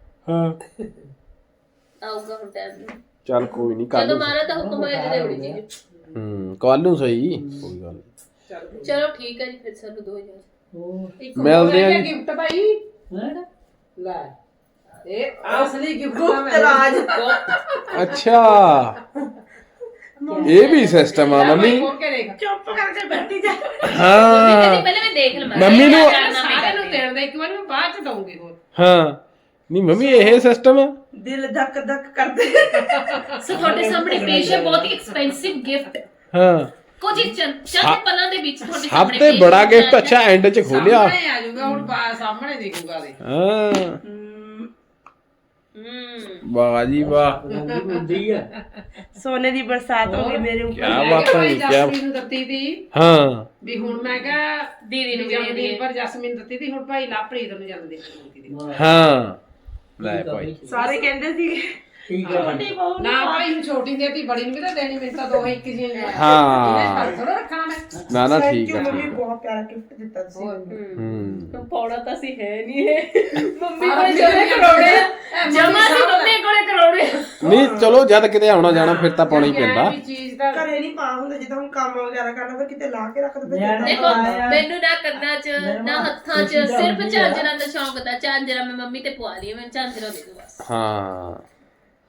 ਹਾਂ। ਚੱਲ ਕੋਈ ਨਹੀਂ ਕੱਲ ਨੂੰ ਮਾਰਾ ਤਾਂ ਹੁਕਮ ਹੋਇਆ ਤੇ ਦੇਵੜੀ ਹੂੰ ਕੱਲ ਨੂੰ ਸਹੀ ਕੋਈ ਗੱਲ ਨੀ। ਚਲੋ ਠੀਕ ਹੈ ਜੀ ਫਿਰ ਸਾਨੂੰ 2000 ਹੋਰ। ਇੱਕ ਮਿਲਦੇ ਆ ਗਿਫਟ ਭਾਈ। ਲੈ ਇਹ ਅਸਲੀ ਗਿਫਟ ਆ ਰਾਜ। ਅੱਛਾ। ਇਹ ਵੀ ਸਿਸਟਮ ਆ ਮੰਮੀ। ਚੁੱਪ ਕਰਕੇ ਬੈਠੀ ਜਾ। ਹਾਂ। ਪਹਿਲੇ ਮੈਂ ਦੇਖ ਲਵਾਂ। ਮੰਮੀ ਨੂੰ- ਸਾਰਿਆਂ ਨੂੰ ਦੇਣ ਦਾ ਇੱਕ ਵਾਰ ਮੈਂ ਬਾਅਦ ਚ ਦਊਂਗੀ ਹੋਰ। ਹਾਂ। ਨਹੀਂ ਮੰਮੀ ਇਹ ਸਿਸਟਮ ਦਿਲ ਧੱਕ ਧੱਕ ਕਰਦੇ। ਸੋ ਤੁਹਾਡੇ ਸਾਹਮਣੇ ਪੇਸ਼ ਹੈ ਬਹੁਤ ਹੀ ਐਕਸਪੈਂਸਿਵ ਗਿਫਟ ਹਾਂ। ਕੁਝ ਚੰਦ ਪਲਾਂ ਦੇ ਵਿੱਚ ਤੁਹਾਡੇ ਸਾਹਮਣੇ ਤੇ ਬੜਾ ਗਿਫਟ ਅੱਛਾ ਐਂਡ ਚ ਖੋਲਿਆ। ਆ ਜਾਊਗਾ ਹੁਣ ਪਾ- ਸਾਹਮਣੇ ਦੇਖੂਗਾ ਦੇ ਹਾਂ। ਹਮ ਵਾਹ ਜੀ ਵਾਹ। ਸੋਨੇ ਦੀ ਬਰਸਾਤ ਹੋ ਗਈ ਮੇਰੇ ਉੱਪਰ। ਕਿਆ ਬਾਤਾਂ ਨੇ, ਕਿਆ- ਜਸਮੀਨ ਦਿੱਤੀ ਦੀ ਹਾਂ। ਵੀ ਹੁਣ ਮੈਂ ਕਿਹਾ ਦੀਦੀ ਨੂੰ ਵੀ ਦੇ ਪਰ ਜਸਮੀਨ ਦਿੱਤੀ ਦੀ ਹੁਣ ਭਾਈ ਲਾਪਰੀ ਨੂੰ ਜਨਮਦਿਨ ਦਿੱਤੀ ਦੀ ਹਾਂ। ਲੈ ਭਾਈ। ਸਾਰੇ ਕਹਿੰਦੇ ਸੀ ਠੀਕ ਨੂੰ ਨਾ ਭਾਈ ਨੂੰ ਛੋਟੀ ਦੇ ਤੀ ਬੜੀ ਨੂੰ ਵੀ ਤਾਂ ਦੇਣੀ ਮੈਨੂੰ ਤਾਂ ਦੋ ਇੱਕ ਜੀ ਨੇ ਹਾਂ। ਥੋੜਾ ਰੱਖਣਾ ਮੈਂ। ਨਾ ਨਾ ਥੈਂਕ ਠੀਕ ਯੂ ਹੈ ਮੰਮੀ ਠੀਕ ਹੈ। ਬਹੁਤ ਪਿਆਰਾ ਗਿਫਟ ਦਿੱਤਾ ਤੁਸੀਂ ਹੂੰ। ਪਾਉਣਾ ਤਾਂ ਸੀ ਹੈ ਨਹੀਂ ਇਹ। ਮੰਮੀ ਆਹ ਕੋਲ ਮੰਮੀ ਜਮੇ ਕੋਲ ਕਰੋੜੇ ਆ। ਇਹ ਮੰਮੀ ਜਮਾ ਸੀ ਸਾਂਭ ਮੰਮੀ ਕੋਲੇ ਕਰੋੜੇ ਆ। ਨਹੀਂ ਚਲੋ ਜਦ ਕਿਤੇ ਆਉਣਾ ਜਾਣਾ ਫਿਰ ਤਾਂ ਪਾਉਣਾ ਹੀ ਪੈਂਦਾ। ਚੀਜ਼ ਤਾਂ ਘਰੇ ਨਹੀਂ ਪਾ ਹੁੰਦਾ ਜਿੱਦਾਂ ਹੁਣ ਕੰਮ ਵਗੈਰਾ ਕਰਨਾ ਫਿਰ ਕਿਤੇ ਲਾ ਕੇ ਰੱਖ ਦੋ ਫਿਰ ਨਿਆਣੇ ਜਿੱਦਾਂ ਦੇਖੋ ਆਇਆ। ਮੈਨੂੰ ਨਾ ਕੰਨਾਂ 'ਚ ਮੈਨੂੰ ਨਾ ਹੱਥਾਂ 'ਚ ਖੁਸ਼ੀ ਦਾ ਸਿਰਫ ਹੁੰਦੀ ਆ। ਝਾਂਜਰਾਂ ਦਾ ਸ਼ੌਂਕ ਦਾ ਝਾਂਜਰਾਂ ਮੈਂ ਮੰਮੀ ਤੇ ਪਵਾ ਲਈ ਮੈਨੂੰ ਝਾਂਜਰਾਂ ਦੇ ਦਿਓ ਬਸ। ਹਾਂ।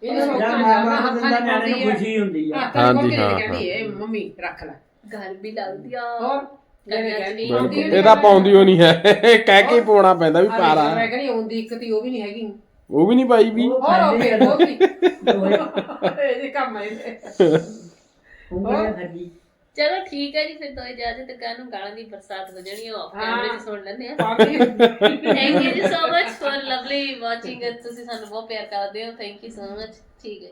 ਇਹਨੂੰ ਜਾਂ ਸੌਖਾ ਮਾਂ ਜਾਂਦਾ ਬਾਪ ਹੱਥਾਂ ਦਿੰਦਾ ਦੀ ਨਿਆਣੇ ਨੂੰ ਪਾਉਂਦੀ ਆ ਖੁਸ਼ੀ ਹੁੰਦੀ ਆ। ਹੱਥਾਂ ਹਾਂਜੀ, ਦੀ ਹਾਂ, ਹਾਂ ਕਹਿੰਦੀ ਇਹ ਮੰਮੀ ਰੱਖ ਲੈ। ਘਰ ਵੀ ਲੱਗਦੀ ਆ। ਹੋਰ? ਕੰਨਾਂ 'ਚ ਕਹਿੰਦੀ ਵੀ ਪਾਉਂਦੀ ਬਿਲਕੁਲ ਹੋਈ ਇਹ ਤਾਂ ਪਾਉਂਦੀ ਹੋ ਨਹੀਂ ਹੈ। ਕਹਿ ਕੇ ਹੀ ਪਾਉਣਾ ਪੈਂਦਾ ਵੀ ਪਾ ਲਾ ਮੈਂ ਕਹਿੰਦੀ ਆਉਂਦੀ ਇੱਕ ਤੀ ਉਹ ਵੀ ਨਹੀਂ ਹੈਗੀ। ਉਹ ਵੀ ਨਹੀਂ ਪਾਈ ਵੀ। ਹੋਰ ਉਹ ਫੇਰ ਤੀ ਦੋਏ ਇਹ ਜੀ ਕੰਮ ਹੈ ਚਲੋ ਠੀਕ ਹੈ ਜੀ ਫਿਰ ਦੋ ਇਜਾਜ਼ਤ ਕੱਲ ਨੂੰ ਗਾਲਾਂ ਦੀ ਬਰਸਾਤ ਹੋ ਜਾਣੀ ਆਫ ਕੈਮਰੇ 'ਚ ਸੁਣ ਲੈਂਦੇ ਆ। Thank you ji so much for lovely watching ਤੁਸੀਂ ਸਾਨੂੰ ਬਹੁਤ ਪਿਆਰ ਕਰਦੇ ਹੋ। ਥੈਂਕ ਯੂ ਸੋ ਮਚ ਠੀਕ ਹੈ